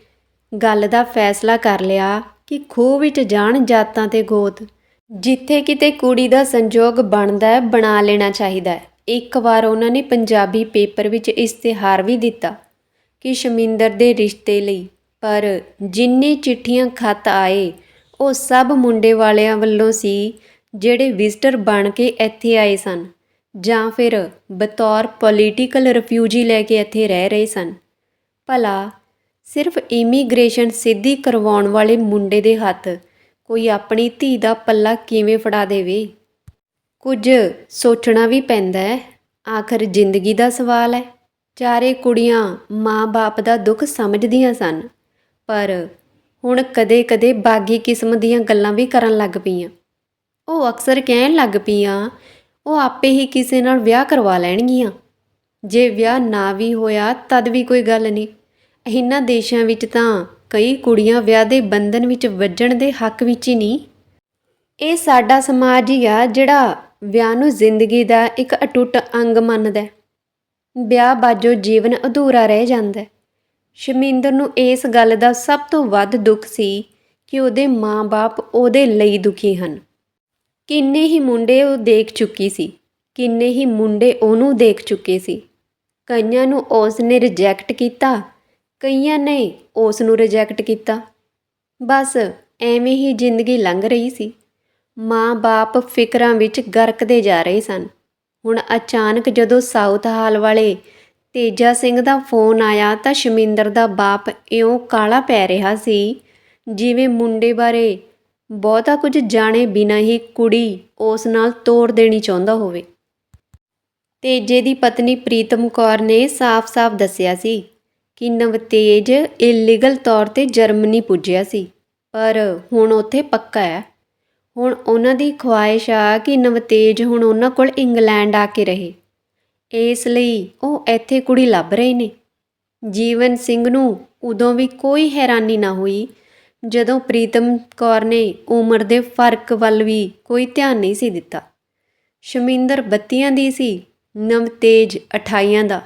ਗੱਲ ਦਾ ਫੈਸਲਾ ਕਰ ਲਿਆ ਕਿ ਖੂਹ ਵਿੱਚ ਜਾਣ ਜਾਤਾਂ ਤੇ ਗੋਤ। ਜਿੱਥੇ ਕਿਤੇ ਕੁੜੀ ਦਾ ਸੰਜੋਗ ਬਣਦਾ ਹੈ, ਬਣਾ ਲੈਣਾ ਚਾਹੀਦਾ ਹੈ। ਇੱਕ ਵਾਰ ਉਹਨਾਂ ਨੇ ਪੰਜਾਬੀ ਪੇਪਰ ਵਿੱਚ ਇਸ਼ਤਿਹਾਰ ਵੀ ਦਿੱਤਾ ਕਿ ਸ਼ਮਿੰਦਰ ਦੇ ਰਿਸ਼ਤੇ ਲਈ। ਪਰ ਜਿੰਨੇ ਚਿੱਠੀਆਂ ਖਤ ਆਏ, ਉਹ ਸਭ ਮੁੰਡੇ ਵਾਲਿਆਂ ਵੱਲੋਂ ਸੀ, ਜਿਹੜੇ ਵਿਜ਼ਟਰ ਬਣ ਕੇ ਇੱਥੇ ਆਏ ਸਨ ਜਾਂ ਫਿਰ ਬਤੌਰ ਪੋਲੀਟੀਕਲ ਰਿਫਿਊਜੀ ਲੈ ਕੇ ਇੱਥੇ ਰਹਿ ਰਹੇ ਸਨ। ਭਲਾ ਸਿਰਫ ਇਮੀਗ੍ਰੇਸ਼ਨ ਸਿੱਧੀ ਕਰਵਾਉਣ ਵਾਲੇ ਮੁੰਡੇ ਦੇ ਹੱਥ। ਕੋਈ ਆਪਣੀ ਧੀ ਦਾ ਪੱਲਾ ਕਿਵੇਂ ਫੜਾ ਦੇਵੇ? ਕੁਝ ਸੋਚਣਾ ਵੀ ਪੈਂਦਾ ਹੈ। ਆਖਰ ਜ਼ਿੰਦਗੀ ਦਾ ਸਵਾਲ ਹੈ। ਚਾਰੇ ਕੁੜੀਆਂ ਮਾਂ-ਬਾਪ ਦਾ ਦੁੱਖ ਸਮਝਦੀਆਂ ਸਨ। ਪਰ ਹੁਣ ਕਦੇ-ਕਦੇ ਬਾਗੀ ਕਿਸਮ ਦੀਆਂ ਗੱਲਾਂ ਵੀ ਕਰਨ ਲੱਗ ਪਈਆਂ। ਉਹ ਅਕਸਰ ਕਹਿਣ ਲੱਗ ਪਈਆਂ, ਉਹ ਆਪੇ ਹੀ ਕਿਸੇ ਨਾਲ ਵਿਆਹ ਕਰਵਾ ਲੈਣਗੀਆਂ। ਜੇ ਵਿਆਹ ਨਾ ਵੀ ਹੋਇਆ, ਤਦ ਵੀ ਕੋਈ ਗੱਲ ਨਹੀਂ। ਇਹਨਾਂ ਦੇਸ਼ਾਂ ਵਿੱਚ ਤਾਂ ਕਈ ਕੁੜੀਆਂ ਵਿਆਹ ਦੇ ਬੰਧਨ ਵਿੱਚ ਵੱਜਣ ਦੇ ਹੱਕ ਵਿੱਚ ਹੀ ਨਹੀਂ। ਇਹ ਸਾਡਾ ਸਮਾਜ ਹੀ ਆ ਜਿਹੜਾ ਵਿਆਹ ਨੂੰ ਜ਼ਿੰਦਗੀ ਦਾ ਇੱਕ ਅਟੁੱਟ ਅੰਗ ਮੰਨਦਾ ਵਿਆਹ ਬਾਜੋ ਜੀਵਨ ਅਧੂਰਾ ਰਹਿ ਜਾਂਦਾ ਸ਼ਮਿੰਦਰ ਨੂੰ ਇਸ ਗੱਲ ਦਾ ਸਭ ਤੋਂ ਵੱਧ ਦੁੱਖ ਸੀ ਕਿ ਉਹਦੇ ਮਾਂ-ਬਾਪ ਉਹਦੇ ਲਈ ਦੁਖੀ ਹਨ। ਕਿੰਨੇ ਹੀ ਮੁੰਡੇ ਉਹ ਦੇਖ ਚੁੱਕੀ ਸੀ, ਕਿੰਨੇ ਹੀ ਮੁੰਡੇ ਉਹਨੂੰ ਦੇਖ ਚੁੱਕੇ ਸੀ। ਕਈਆਂ ਨੂੰ ਉਸ ਨੇ ਰਿਜੈਕਟ ਕੀਤਾ ਕਈਆਂ ਨੇ ਉਸ ਨੂੰ ਰਿਜੈਕਟ ਕੀਤਾ। ਬਸ ਐਵੇਂ ਹੀ ਜ਼ਿੰਦਗੀ ਲੰਘ ਰਹੀ ਸੀ। ਮਾਂ-ਬਾਪ ਫਿਕਰਾਂ ਵਿੱਚ ਗਰਕਦੇ ਜਾ ਰਹੇ ਸਨ। ਹੁਣ ਅਚਾਨਕ ਜਦੋਂ ਸਾਊਥ ਹਾਲ ਵਾਲੇ ਤੇਜਾ ਸਿੰਘ ਦਾ ਫੋਨ ਆਇਆ ਤਾਂ ਸ਼ਮਿੰਦਰ ਦਾ ਬਾਪ ਇਉਂ ਕਾਲਾ ਪੈ ਰਿਹਾ ਸੀ, ਜਿਵੇਂ ਮੁੰਡੇ ਬਾਰੇ ਬਹੁਤਾ ਕੁਝ ਜਾਣੇ ਬਿਨਾਂ ਹੀ ਕੁੜੀ ਉਸ ਨਾਲ ਤੋੜ ਦੇਣੀ ਚਾਹੁੰਦਾ ਹੋਵੇ। ਤੇਜੇ ਦੀ ਪਤਨੀ ਪ੍ਰੀਤਮ ਕੌਰ ਨੇ ਸਾਫ਼-ਸਾਫ਼ ਦੱਸਿਆ ਸੀ ਕਿ ਨਵਤੇਜ ਇਲੀਗਲ ਤੌਰ ਤੇ ਜਰਮਨੀ ਪੁੱਜਿਆ ਸੀ। ਪਰ ਹੁਣ ਉੱਥੇ ਪੱਕਾ ਹੈ। ਹੁਣ ਉਹਨਾਂ ਦੀ ਖੁਆਇਸ਼ ਆ ਕਿ ਨਵਤੇਜ ਹੁਣ ਉਹਨਾਂ ਕੋਲ ਇੰਗਲੈਂਡ ਆ ਕੇ ਰਹੇ। ਇਸ ਲਈ ਉਹ ਇੱਥੇ ਕੁੜੀ ਲੱਭ ਰਹੇ ਨੇ। ਜੀਵਨ ਸਿੰਘ ਨੂੰ ਉਦੋਂ ਵੀ ਕੋਈ ਹੈਰਾਨੀ ਨਾ ਹੋਈ, ਜਦੋਂ ਪ੍ਰੀਤਮ ਕੌਰ ਨੇ ਉਮਰ ਦੇ ਫ਼ਰਕ ਵੱਲ ਵੀ ਕੋਈ ਧਿਆਨ ਨਹੀਂ ਸੀ ਦਿੱਤਾ। ਸ਼ਮਿੰਦਰ ਬੱਤੀਆਂ ਦੀ ਸੀ ਨਵਤੇਜ 28 ਦਾ।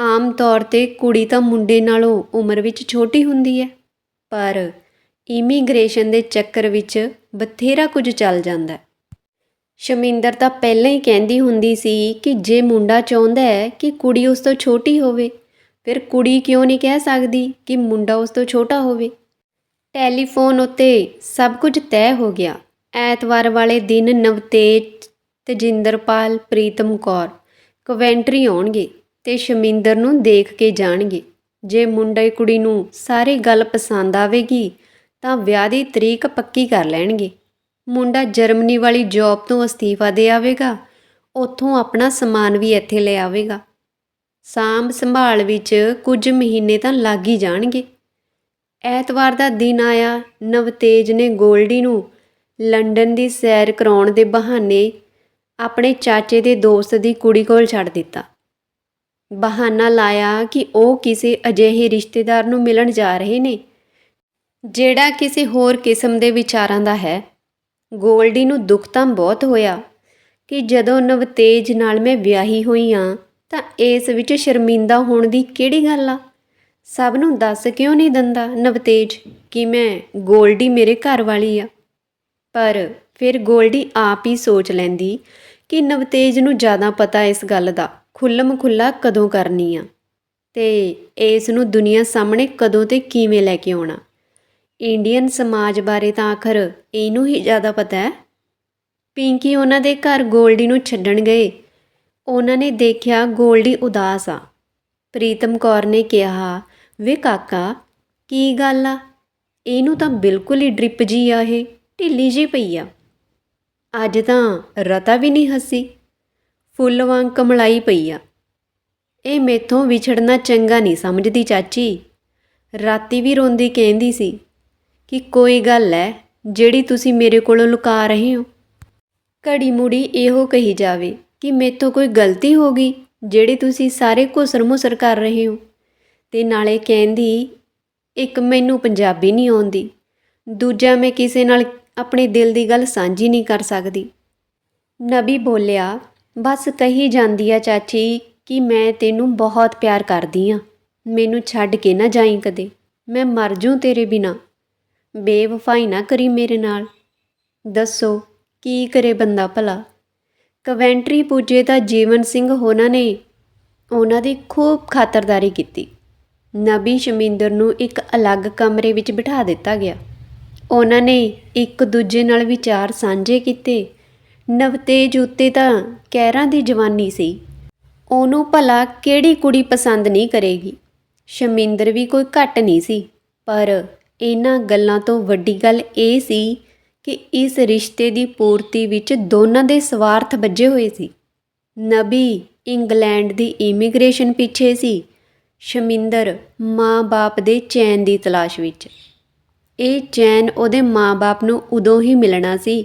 ਆਮ ਤੌਰ ਤੇ ਕੁੜੀ ਤਾਂ ਮੁੰਡੇ ਨਾਲੋਂ ਉਮਰ ਵਿੱਚ ਛੋਟੀ ਹੁੰਦੀ ਹੈ, ਪਰ ਇਮੀਗ੍ਰੇਸ਼ਨ ਦੇ ਚੱਕਰ ਵਿੱਚ ਬਥੇਰਾ ਕੁਝ ਚੱਲ ਜਾਂਦਾ ਹੈ। ਸ਼ਮਿੰਦਰ ਤਾਂ ਪਹਿਲਾਂ ਹੀ ਕਹਿੰਦੀ ਹੁੰਦੀ ਸੀ ਕਿ ਜੇ ਮੁੰਡਾ ਚਾਹੁੰਦਾ ਹੈ ਕਿ ਕੁੜੀ ਉਸ ਤੋਂ ਛੋਟੀ ਹੋਵੇ, ਫਿਰ ਕੁੜੀ ਕਿਉਂ ਨਹੀਂ ਕਹਿ ਸਕਦੀ ਕਿ ਮੁੰਡਾ ਉਸ ਤੋਂ ਛੋਟਾ ਹੋਵੇ? ਟੈਲੀਫੋਨ ਉੱਤੇ ਸਭ ਕੁਝ ਤੈਅ ਹੋ ਗਿਆ। ਐਤਵਾਰ ਵਾਲੇ ਦਿਨ ਨਵਤੇਜ ਤਜਿੰਦਰਪਾਲ, ਪ੍ਰੀਤਮ ਕੌਰ, ਕਵੈਂਟਰੀ ਆਉਣਗੇ। ਤੇ ਸ਼ਮਿੰਦਰ ਨੂੰ ਦੇਖ ਕੇ ਜਾਣਗੇ। ਜੇ ਮੁੰਡੇ ਕੁੜੀ ਨੂੰ ਸਾਰੀ ਗੱਲ ਪਸੰਦ ਆਵੇਗੀ, ਤਾਂ ਵਿਆਹ ਦੀ ਤਰੀਕ ਪੱਕੀ ਕਰ ਲੈਣਗੇ। ਮੁੰਡਾ ਜਰਮਨੀ ਵਾਲੀ ਜੌਬ ਤੋਂ ਅਸਤੀਫਾ ਦੇ ਆਵੇਗਾ, ਉੱਥੋਂ ਆਪਣਾ ਸਮਾਨ ਵੀ ਇੱਥੇ ਲੈ ਆਵੇਗਾ। ਸਾਂਭ ਸੰਭਾਲ ਵਿੱਚ ਕੁਝ ਮਹੀਨੇ ਤਾਂ ਲੱਗ ਹੀ ਜਾਣਗੇ। ਐਤਵਾਰ ਦਾ ਦਿਨ ਆਇਆ, ਨਵਤੇਜ ਨੇ ਗੋਲਡੀ ਨੂੰ ਲੰਡਨ ਦੀ ਸੈਰ ਕਰਾਉਣ ਦੇ ਬਹਾਨੇ ਆਪਣੇ ਚਾਚੇ ਦੇ ਦੋਸਤ ਦੀ ਕੁੜੀ ਕੋਲ ਛੱਡ ਦਿੱਤਾ। ਬਹਾਨਾ ਲਾਇਆ ਕਿ ਉਹ ਕਿਸੇ ਅਜਿਹੇ ਰਿਸ਼ਤੇਦਾਰ ਨੂੰ ਮਿਲਣ ਜਾ ਰਹੇ ਨੇ, ਜਿਹੜਾ ਕਿਸੇ ਹੋਰ ਕਿਸਮ ਦੇ ਵਿਚਾਰਾਂ ਦਾ ਹੈ। ਗੋਲਡੀ ਨੂੰ ਦੁੱਖ ਤਾਂ ਬਹੁਤ ਹੋਇਆ ਕਿ ਜਦੋਂ ਨਵਤੇਜ ਨਾਲ ਮੈਂ ਵਿਆਹੀ ਹੋਈ ਹਾਂ ਤਾਂ ਇਸ ਵਿੱਚ ਸ਼ਰਮਿੰਦਾ ਹੋਣ ਦੀ ਕਿਹੜੀ ਗੱਲ ਆ? ਸਭ ਨੂੰ ਦੱਸ ਕਿਉਂ ਨਹੀਂ ਦਿੰਦਾ ਨਵਤੇਜ ਕਿ ਮੈਂ ਗੋਲਡੀ ਮੇਰੇ ਘਰ ਵਾਲੀ ਆ? ਪਰ ਫਿਰ ਗੋਲਡੀ ਆਪ ਹੀ ਸੋਚ ਲੈਂਦੀ ਕਿ ਨਵਤੇਜ ਨੂੰ ਜ਼ਿਆਦਾ ਪਤਾ ਇਸ ਗੱਲ ਦਾ। ਖੁੱਲਮ ਖੁੱਲਾ ਕਦੋਂ ਕਰਨੀ ਆ? ਤੇ ਇਸ ਨੂੰ ਦੁਨੀਆ ਸਾਹਮਣੇ ਕਦੋਂ ਤੇ ਕਿਵੇਂ ਲੈ ਕੇ ਆਉਣਾ? ਇੰਡੀਅਨ ਸਮਾਜ ਬਾਰੇ ਤਾਂ ਆਖਰ ਇਹਨੂੰ ਹੀ ਜ਼ਿਆਦਾ ਪਤਾ ਹੈ। ਪਿੰਕੀ ਉਹਨਾਂ ਦੇ ਘਰ ਗੋਲਡੀ ਨੂੰ ਛੱਡਣ ਗਏ। ਉਹਨਾਂ ਨੇ ਦੇਖਿਆ ਗੋਲਡੀ ਉਦਾਸ ਆ। ਪ੍ਰੀਤਮ ਕੌਰ ਨੇ ਕਿਹਾ, ਵੇ ਕਾਕਾ, ਕੀ ਗੱਲ ਆ? ਇਹਨੂੰ ਤਾਂ ਬਿਲਕੁਲ ਹੀ ਡ੍ਰਿਪ ਜੀ ਆ ਇਹ, ਢਿੱਲੀ ਜੀ ਪਈ ਆ। ਅੱਜ ਤਾਂ ਰਤਾ ਵੀ ਨਹੀਂ ਹੱਸੀ। ਫੁੱਲ ਵਾਂਗ ਕਮਲਾਈ ਪਈ ਆ। ਇਹ ਮੇਥੋਂ ਵਿਛੜਨਾ ਚੰਗਾ ਨਹੀਂ, ਸਮਝਦੀ ਚਾਚੀ। ਰਾਤੀ ਵੀ ਰੋਂਦੀ ਕਹਿੰਦੀ ਸੀ ਕਿ ਕੋਈ ਗੱਲ ਹੈ ਜਿਹੜੀ ਤੁਸੀਂ ਮੇਰੇ ਕੋਲੋਂ ਲੁਕਾ ਰਹੇ ਹੋ। ਘੜੀ ਮੁੜੀ ਇਹੋ ਕਹੀ ਜਾਵੇ ਕਿ ਮੇਥੋਂ ਕੋਈ ਗਲਤੀ ਹੋ ਗਈ, ਜਿਹੜੀ ਤੁਸੀਂ ਸਾਰੇ ਘੁਸਰ ਮੁਸਰ ਕਰ ਰਹੇ ਹੋ। ਤੇ ਨਾਲੇ ਕਹਿੰਦੀ, ਇੱਕ ਮੈਨੂੰ ਪੰਜਾਬੀ ਨਹੀਂ ਆਉਂਦੀ। ਦੂਜਾ ਮੈਂ ਕਿਸੇ ਨਾਲ ਆਪਣੇ ਦਿਲ ਦੀ ਗੱਲ ਸਾਂਝੀ ਨਹੀਂ ਕਰ ਸਕਦੀ। ਨਬੀ ਬੋਲਿਆ ਬਸ ਕਹੀ ਜਾਂਦੀ ਆ ਚਾਚੀ ਕਿ ਮੈਂ ਤੈਨੂੰ ਬਹੁਤ ਪਿਆਰ ਕਰਦੀ ਆ। ਮੈਨੂੰ ਛੱਡ ਕੇ ਨਾ ਜਾਈ ਕਦੇ। ਮੈਂ ਮਰ ਜੂ ਤੇਰੇ ਬਿਨਾ। ਬੇਵਫਾਈ ਨਾ ਕਰੀ ਮੇਰੇ ਨਾਲ। ਦੱਸੋ, ਕੀ ਕਰੇ ਬੰਦਾ ਭਲਾ? ਕਵੈਂਟਰੀ ਪੁੱਜੇ ਤਾਂ ਜੀਵਨ ਸਿੰਘ ਹੋਣਾ ਨੇ ਉਹਨਾਂ ਦੀ ਖੂਬ ਖਾਤਰਦਾਰੀ ਕੀਤੀ। ਨਬੀ ਸ਼ਮਿੰਦਰ ਨੂੰ ਇੱਕ ਅਲੱਗ ਕਮਰੇ ਵਿੱਚ ਬਿਠਾ ਦਿੱਤਾ ਗਿਆ। ਉਹਨਾਂ ਨੇ ਇੱਕ ਦੂਜੇ ਨਾਲ ਵਿਚਾਰ ਸਾਂਝੇ ਕੀਤੇ ਨਵਤੇਜ ਉੱਤੇ ਤਾਂ ਕਹਿਰਾਂ ਦੀ ਜਵਾਨੀ ਸੀ। ਉਹਨੂੰ ਭਲਾ ਕਿਹੜੀ ਕੁੜੀ ਪਸੰਦ ਨਹੀਂ ਕਰੇਗੀ? ਸ਼ਮਿੰਦਰ ਵੀ ਕੋਈ ਘੱਟ ਨਹੀਂ ਸੀ, ਪਰ ਇਹਨਾਂ ਗੱਲਾਂ ਤੋਂ ਵੱਡੀ ਗੱਲ ਇਹ ਸੀ ਕਿ ਇਸ ਰਿਸ਼ਤੇ ਦੀ ਪੂਰਤੀ ਵਿੱਚ ਦੋਨਾਂ ਦੇ ਸਵਾਰਥ ਵੱਜੇ ਹੋਏ ਸੀ। ਨਬੀ ਇੰਗਲੈਂਡ ਦੀ ਇਮੀਗ੍ਰੇਸ਼ਨ ਪਿੱਛੇ ਸੀ, ਸ਼ਮਿੰਦਰ ਮਾਂ-ਬਾਪ ਦੇ ਚੈਨ ਦੀ ਤਲਾਸ਼ ਵਿੱਚ। ਇਹ ਚੈਨ ਉਹਦੇ ਮਾਂ-ਬਾਪ ਨੂੰ ਉਦੋਂ ਹੀ ਮਿਲਣਾ ਸੀ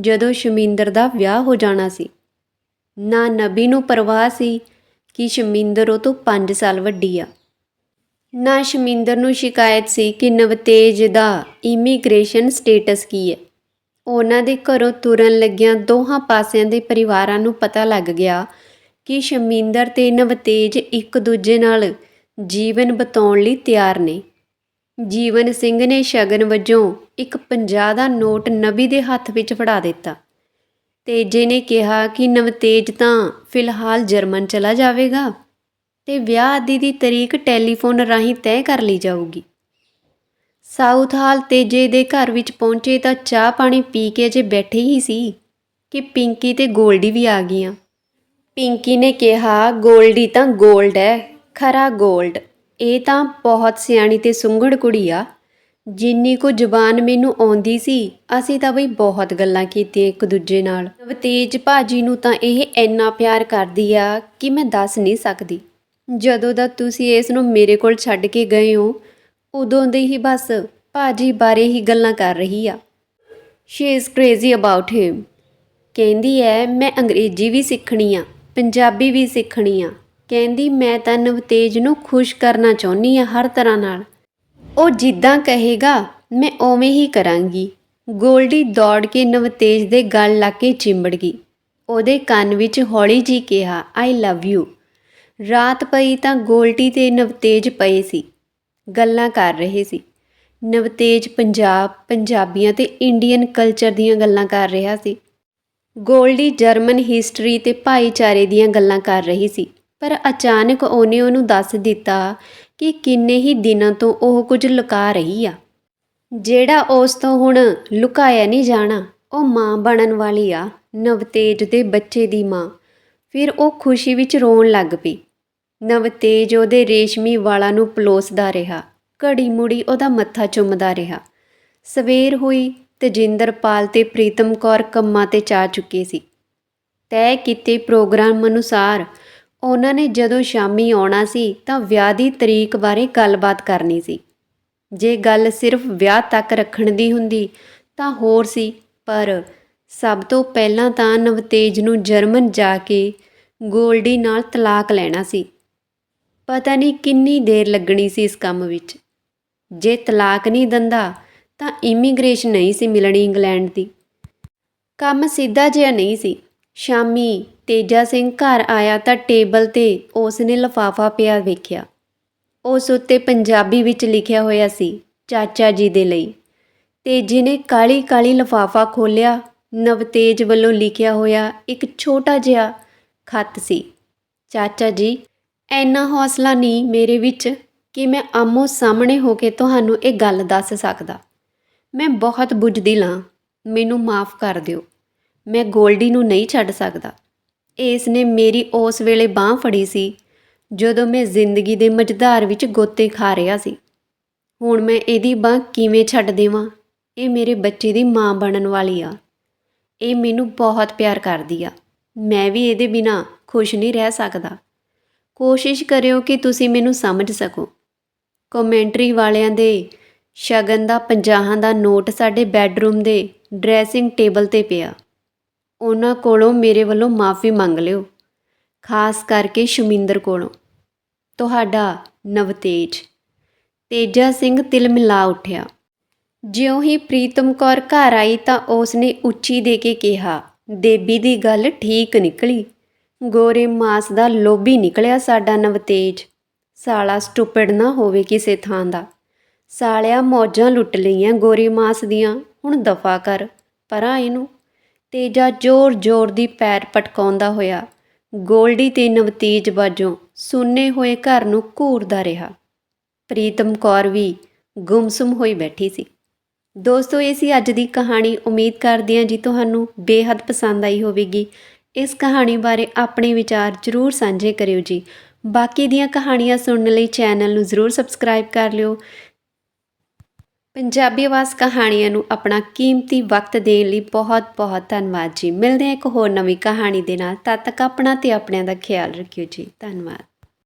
ਜਦੋਂ ਸ਼ਮਿੰਦਰ ਦਾ ਵਿਆਹ ਹੋ ਜਾਣਾ ਸੀ। ਨਾ ਨਬੀ ਨੂੰ ਪਰਵਾਹ ਸੀ ਕਿ ਸ਼ਮਿੰਦਰ ਉਹ ਤੋਂ 5 ਸਾਲ ਵੱਡੀ ਆ। ਨਾ ਸ਼ਮਿੰਦਰ ਨੂੰ ਸ਼ਿਕਾਇਤ ਸੀ ਕਿ ਨਵਤੇਜ ਦਾ ਇਮੀਗ੍ਰੇਸ਼ਨ ਸਟੇਟਸ ਕੀ ਹੈ। ਉਹਨਾਂ ਦੇ ਘਰੋਂ ਤੁਰਨ ਲੱਗਿਆਂ ਦੋਹਾਂ ਪਾਸਿਆਂ ਦੇ ਪਰਿਵਾਰਾਂ ਨੂੰ ਪਤਾ ਲੱਗ ਗਿਆ ਕਿ ਸ਼ਮਿੰਦਰ ਤੇ ਨਵਤੇਜ ਇੱਕ ਦੂਜੇ ਨਾਲ ਜੀਵਨ ਬਤਾਉਣ ਲਈ ਤਿਆਰ ਨੇ। ਜੀਵਨ ਸਿੰਘ ਨੇ ਸ਼ਗਨ ਵਜੋਂ ਇੱਕ 50 ਦਾ ਨੋਟ ਨਬੀ ਦੇ ਹੱਥ ਵਿੱਚ ਫੜਾ ਦਿੱਤਾ ਤੇਜੇ ਨੇ ਕਿਹਾ ਕਿ ਨਵਤੇਜ ਤਾਂ ਫਿਲਹਾਲ ਜਰਮਨ ਚਲਾ ਜਾਵੇਗਾ ਤੇ ਵਿਆਹ ਆਦਿ ਦੀ ਤਰੀਕ ਟੈਲੀਫੋਨ ਰਾਹੀਂ ਤੈਅ ਕਰ ਲਈ ਜਾਊਗੀ। ਸਾਊਥ ਹਾਲ ਤੇਜੇ ਦੇ ਘਰ ਵਿੱਚ ਪਹੁੰਚੇ ਤਾਂ ਚਾਹ ਪਾਣੀ ਪੀ ਕੇ ਅਜੇ ਬੈਠੇ ਹੀ ਸੀ ਕਿ ਪਿੰਕੀ ਤੇ ਗੋਲਡੀ ਵੀ ਆ ਗਈਆਂ। ਪਿੰਕੀ ਨੇ ਕਿਹਾ, ਗੋਲਡੀ ਤਾਂ ਗੋਲਡ ਹੈ, ਖਰਾ ਗੋਲਡ। ਇਹ ਤਾਂ ਬਹੁਤ ਸਿਆਣੀ ਤੇ ਸੁੰਘੜ ਕੁੜੀ ਆ। ਜਿੰਨੀ ਕੋ ਜ਼ੁਬਾਨ ਮੈਨੂੰ ਆਉਂਦੀ ਸੀ, ਅਸੀਂ ਤਾਂ ਬਈ ਬਹੁਤ ਗੱਲਾਂ ਕੀਤੀਆਂ ਇੱਕ ਦੂਜੇ ਨਾਲ। ਨਵਤੇਜ ਭਾਜੀ ਨੂੰ ਤਾਂ ਇਹ ਇੰਨਾ ਪਿਆਰ ਕਰਦੀ ਆ ਕਿ ਮੈਂ ਦੱਸ ਨਹੀਂ ਸਕਦੀ। ਜਦੋਂ ਦਾ ਤੁਸੀਂ ਇਸ ਨੂੰ ਮੇਰੇ ਕੋਲ ਛੱਡ ਕੇ ਗਏ ਹੋ, ਉਦੋਂ ਦੇ ਹੀ ਬਸ ਭਾਜੀ ਬਾਰੇ ਹੀ ਗੱਲਾਂ ਕਰ ਰਹੀ ਆ। She is crazy about him ਕਹਿੰਦੀ ਐ, ਮੈਂ ਅੰਗਰੇਜ਼ੀ ਵੀ ਸਿੱਖਣੀ ਆ, ਪੰਜਾਬੀ ਵੀ ਸਿੱਖਣੀ ਆ। ਕਹਿੰਦੀ, ਮੈਂ ਤਾਂ ਨਵਤੇਜ ਨੂੰ ਖੁਸ਼ ਕਰਨਾ ਚਾਹੁੰਦੀ ਆ ਹਰ ਤਰ੍ਹਾਂ ਨਾਲ। ਉਹ ਜਿੱਦਾਂ ਕਹੇਗਾ, ਮੈਂ ਉਵੇਂ ਹੀ ਕਰਾਂਗੀ। ਗੋਲਡੀ ਦੌੜ ਕੇ ਨਵਤੇਜ ਦੇ ਗਲ ਲਾ ਕੇ ਚਿੰਬੜ ਗਈ। ਉਹਦੇ ਕੰਨ ਵਿੱਚ ਹੌਲੀ ਜੀ ਕਿਹਾ ਆਈ ਲਵ ਯੂ ਰਾਤ ਪਈ ਤਾਂ ਗੋਲਡੀ ਤੇ ਨਵਤੇਜ ਪਏ ਸੀ। ਗੱਲਾਂ ਕਰ ਰਹੇ ਸੀ। ਨਵਤੇਜ ਪੰਜਾਬ, ਪੰਜਾਬੀਆਂ ਤੇ ਇੰਡੀਅਨ ਕਲਚਰ ਦੀਆਂ ਗੱਲਾਂ ਕਰ ਰਿਹਾ ਸੀ। ਗੋਲਡੀ ਜਰਮਨ ਹਿਸਟਰੀ ਤੇ ਭਾਈਚਾਰੇ ਦੀਆਂ ਗੱਲਾਂ ਕਰ ਰਹੀ ਸੀ। ਪਰ ਅਚਾਨਕ ਉਹਨੇ ਉਹਨੂੰ ਦੱਸ ਦਿੱਤਾ ਕਿ ਕਿੰਨੇ ਹੀ ਦਿਨਾਂ ਤੋਂ ਉਹ ਕੁਝ ਲੁਕਾ ਰਹੀ ਆ। ਜਿਹੜਾ ਉਸ ਤੋਂ ਹੁਣ ਲੁਕਾਇਆ ਨਹੀਂ ਜਾਣਾ, ਉਹ ਮਾਂ ਬਣਨ ਵਾਲੀ ਆ, ਨਵਤੇਜ ਦੇ ਬੱਚੇ ਦੀ ਮਾਂ। ਫਿਰ ਉਹ ਖੁਸ਼ੀ ਵਿੱਚ ਰੋਣ ਲੱਗ ਪਈ। ਨਵਤੇਜ ਉਹਦੇ ਰੇਸ਼ਮੀ ਵਾਲਾਂ ਨੂੰ ਪਲੋਸਦਾ ਰਿਹਾ ਘੜੀ ਮੁੜੀ ਉਹਦਾ ਮੱਥਾ ਚੁੰਮਦਾ ਰਿਹਾ। ਸਵੇਰ ਹੋਈ ਤਜਿੰਦਰਪਾਲ ਤੇ ਪ੍ਰੀਤਮ ਕੌਰ ਕੰਮਾਂ ਤੇ ਚਾ ਚੁੱਕੇ ਸੀ। ਤੈਅ ਕੀਤੇ ਪ੍ਰੋਗਰਾਮ ਅਨੁਸਾਰ ਉਹਨਾਂ ਨੇ ਜਦੋਂ ਸ਼ਾਮੀ ਆਉਣਾ ਸੀ ਤਾਂ ਵਿਆਹ ਦੀ ਤਰੀਕ ਬਾਰੇ ਗੱਲਬਾਤ ਕਰਨੀ ਸੀ। ਜੇ ਗੱਲ ਸਿਰਫ ਵਿਆਹ ਤੱਕ ਰੱਖਣ ਦੀ ਹੁੰਦੀ ਤਾਂ ਹੋਰ ਸੀ, ਪਰ ਸਭ ਤੋਂ ਪਹਿਲਾਂ ਤਾਂ ਨਵਤੇਜ ਨੂੰ ਜਰਮਨ ਜਾ ਕੇ ਗੋਲਡੀ ਨਾਲ ਤਲਾਕ ਲੈਣਾ ਸੀ। ਪਤਾ ਨਹੀਂ ਕਿੰਨੀ ਦੇਰ ਲੱਗਣੀ ਸੀ ਇਸ ਕੰਮ ਵਿੱਚ। ਜੇ ਤਲਾਕ ਨਹੀਂ ਦਿੰਦਾ ਤਾਂ ਇਮੀਗ੍ਰੇਸ਼ਨ ਨਹੀਂ ਸੀ ਮਿਲਣੀ ਇੰਗਲੈਂਡ ਦੀ। ਕੰਮ ਸਿੱਧਾ ਜਿਹਾ ਨਹੀਂ ਸੀ। ਸ਼ਾਮੀ ਤੇਜਾ ਸਿੰਘ ਘਰ ਆਇਆ ਤਾਂ ਟੇਬਲ ਤੇ ਉਸ ਨੇ ਲਫਾਫਾ ਪਿਆ ਵੇਖਿਆ। ਉਸ ਉੱਤੇ ਪੰਜਾਬੀ ਵਿੱਚ ਲਿਖਿਆ ਹੋਇਆ ਸੀ, ਚਾਚਾ ਜੀ ਦੇ ਲਈ। ਤੇਜੇ ਨੇ ਕਾਲੀ ਕਾਲੀ ਲਫਾਫਾ ਖੋਲ੍ਹਿਆ, ਨਵਤੇਜ ਵੱਲੋਂ ਲਿਖਿਆ ਹੋਇਆ ਇੱਕ ਛੋਟਾ ਜਿਹਾ ਖੱਤ ਸੀ। ਚਾਚਾ ਜੀ ਐਨਾ ਹੌਸਲਾ ਨਹੀਂ ਮੇਰੇ ਵਿੱਚ ਕਿ ਮੈਂ ਆਮੋ ਸਾਹਮਣੇ ਹੋ ਕੇ ਤੁਹਾਨੂੰ ਇਹ ਗੱਲ ਦੱਸ ਸਕਦਾ। ਮੈਂ ਬਹੁਤ ਬੁੱਝਦੀ ਲਾਂ। ਮੈਨੂੰ ਮਾਫ ਕਰ ਦਿਓ। ਮੈਂ ਗੋਲਡੀ ਨੂੰ ਨਹੀਂ ਛੱਡ ਸਕਦਾ। ਇਸ ਨੇ ਮੇਰੀ ਉਸ ਵੇਲੇ ਬਾਹ ਫੜੀ ਸੀ, ਜਦੋਂ ਮੈਂ ਜ਼ਿੰਦਗੀ ਦੇ ਮਝਧਾਰ ਵਿੱਚ ਗੋਤੇ ਖਾ ਰਿਹਾ ਸੀ। ਹੁਣ ਮੈਂ ਇਹਦੀ ਬਾਹ ਕਿਵੇਂ ਛੱਡ ਦੇਵਾਂ? ਇਹ ਮੇਰੇ ਬੱਚੇ ਦੀ ਮਾਂ ਬਣਨ ਵਾਲੀ ਆ। ਇਹ ਮੈਨੂੰ ਬਹੁਤ ਪਿਆਰ ਕਰਦੀ ਆ। ਮੈਂ ਵੀ ਇਹਦੇ ਬਿਨਾ ਖੁਸ਼ ਨਹੀਂ ਰਹਿ ਸਕਦਾ। ਕੋਸ਼ਿਸ਼ ਕਰਿਓ ਕਿ ਤੁਸੀਂ ਮੈਨੂੰ ਸਮਝ ਸਕੋ। ਕਮੈਂਟਰੀ ਵਾਲਿਆਂ ਦੇ ਸ਼ਗਨ ਦਾ ਪੰਜਾਹਾਂ ਦਾ ਨੋਟ ਸਾਡੇ ਬੈੱਡਰੂਮ ਦੇ ਡਰੈਸਿੰਗ ਟੇਬਲ ਤੇ ਪਿਆ। ਉਹਨਾਂ ਕੋਲੋਂ ਮੇਰੇ ਵੱਲੋਂ ਮਾਫੀ ਮੰਗ ਲਿਓ, ਖਾਸ ਕਰਕੇ ਸ਼ਮਿੰਦਰ ਕੋਲੋਂ। ਤੁਹਾਡਾ ਨਵਤੇਜ। ਤੇਜਾ ਸਿੰਘ ਤਿਲ ਮਿਲਾ ਉੱਠਿਆ। ਜਿਉਂ ਹੀ ਪ੍ਰੀਤਮ ਕੌਰ ਘਰ ਆਈ ਤਾਂ ਉਸ ਨੇ ਉੱਚੀ ਦੇ ਕੇ ਕਿਹਾ, ਦੇਬੀ ਦੀ ਗੱਲ ਠੀਕ ਨਿਕਲੀ। ਗੋਰੇ ਮਾਸ ਦਾ ਲੋਭੀ ਨਿਕਲਿਆ ਸਾਡਾ ਨਵਤੇਜ। ਸਾਲਾ ਸਟੂਪਿਡ ਨਾ ਹੋਵੇ ਕਿਸੇ ਥਾਂ ਦਾ। ਸਾਲਿਆ ਮੌਜਾਂ ਲੁੱਟ ਲਈਆਂ ਗੋਰੇ ਮਾਸ ਦੀਆਂ। ਹੁਣ ਦਫਾ ਕਰ, ਪਰਾਂ ਇਹਨੂੰ। ਤੇਜਾ ਜ਼ੋਰ-ਜ਼ੋਰ ਦੀ ਪੈਰ ਪਟਕਾਉਂਦਾ ਹੋਇਆ, ਗੋਲਡੀ ਤੇ ਨਵਤੇਜ ਬਾਜੋਂ ਸੁੰਨੇ ਹੋਏ ਘਰ ਨੂੰ ਘੂਰਦਾ ਰਿਹਾ। ਪ੍ਰੀਤਮ ਕੌਰ ਵੀ ਗੁੰਮਸੁਮ ਹੋਈ ਬੈਠੀ ਸੀ। ਦੋਸਤੋ, ਇਹ ਸੀ ਅੱਜ ਦੀ ਕਹਾਣੀ। ਉਮੀਦ ਕਰਦੀ ਹਾਂ ਜੀ ਤੁਹਾਨੂੰ ਬੇਹੱਦ ਪਸੰਦ ਆਈ ਹੋਵੇਗੀ। ਇਸ ਕਹਾਣੀ ਬਾਰੇ ਆਪਣੇ ਵਿਚਾਰ ਜ਼ਰੂਰ ਸਾਂਝੇ ਕਰਿਓ ਜੀ। ਬਾਕੀ ਦੀਆਂ ਕਹਾਣੀਆਂ ਸੁਣਨ ਲਈ ਚੈਨਲ ਨੂੰ ਜ਼ਰੂਰ ਸਬਸਕ੍ਰਾਈਬ ਕਰ ਲਿਓ। ਪੰਜਾਬੀ ਆਵਾਜ਼ ਕਹਾਣੀਆਂ ਨੂੰ ਆਪਣਾ ਕੀਮਤੀ ਵਕਤ ਦੇਣ ਲਈ ਬਹੁਤ ਬਹੁਤ ਧੰਨਵਾਦ ਜੀ। ਮਿਲਦੇ ਹਾਂ ਇੱਕ ਹੋਰ ਨਵੀਂ ਕਹਾਣੀ ਦੇ ਨਾਲ। ਤਦ ਤੱਕ ਆਪਣਾ ਤੇ ਆਪਣਿਆਂ ਦਾ ਖਿਆਲ ਰੱਖਿਓ ਜੀ। ਧੰਨਵਾਦ।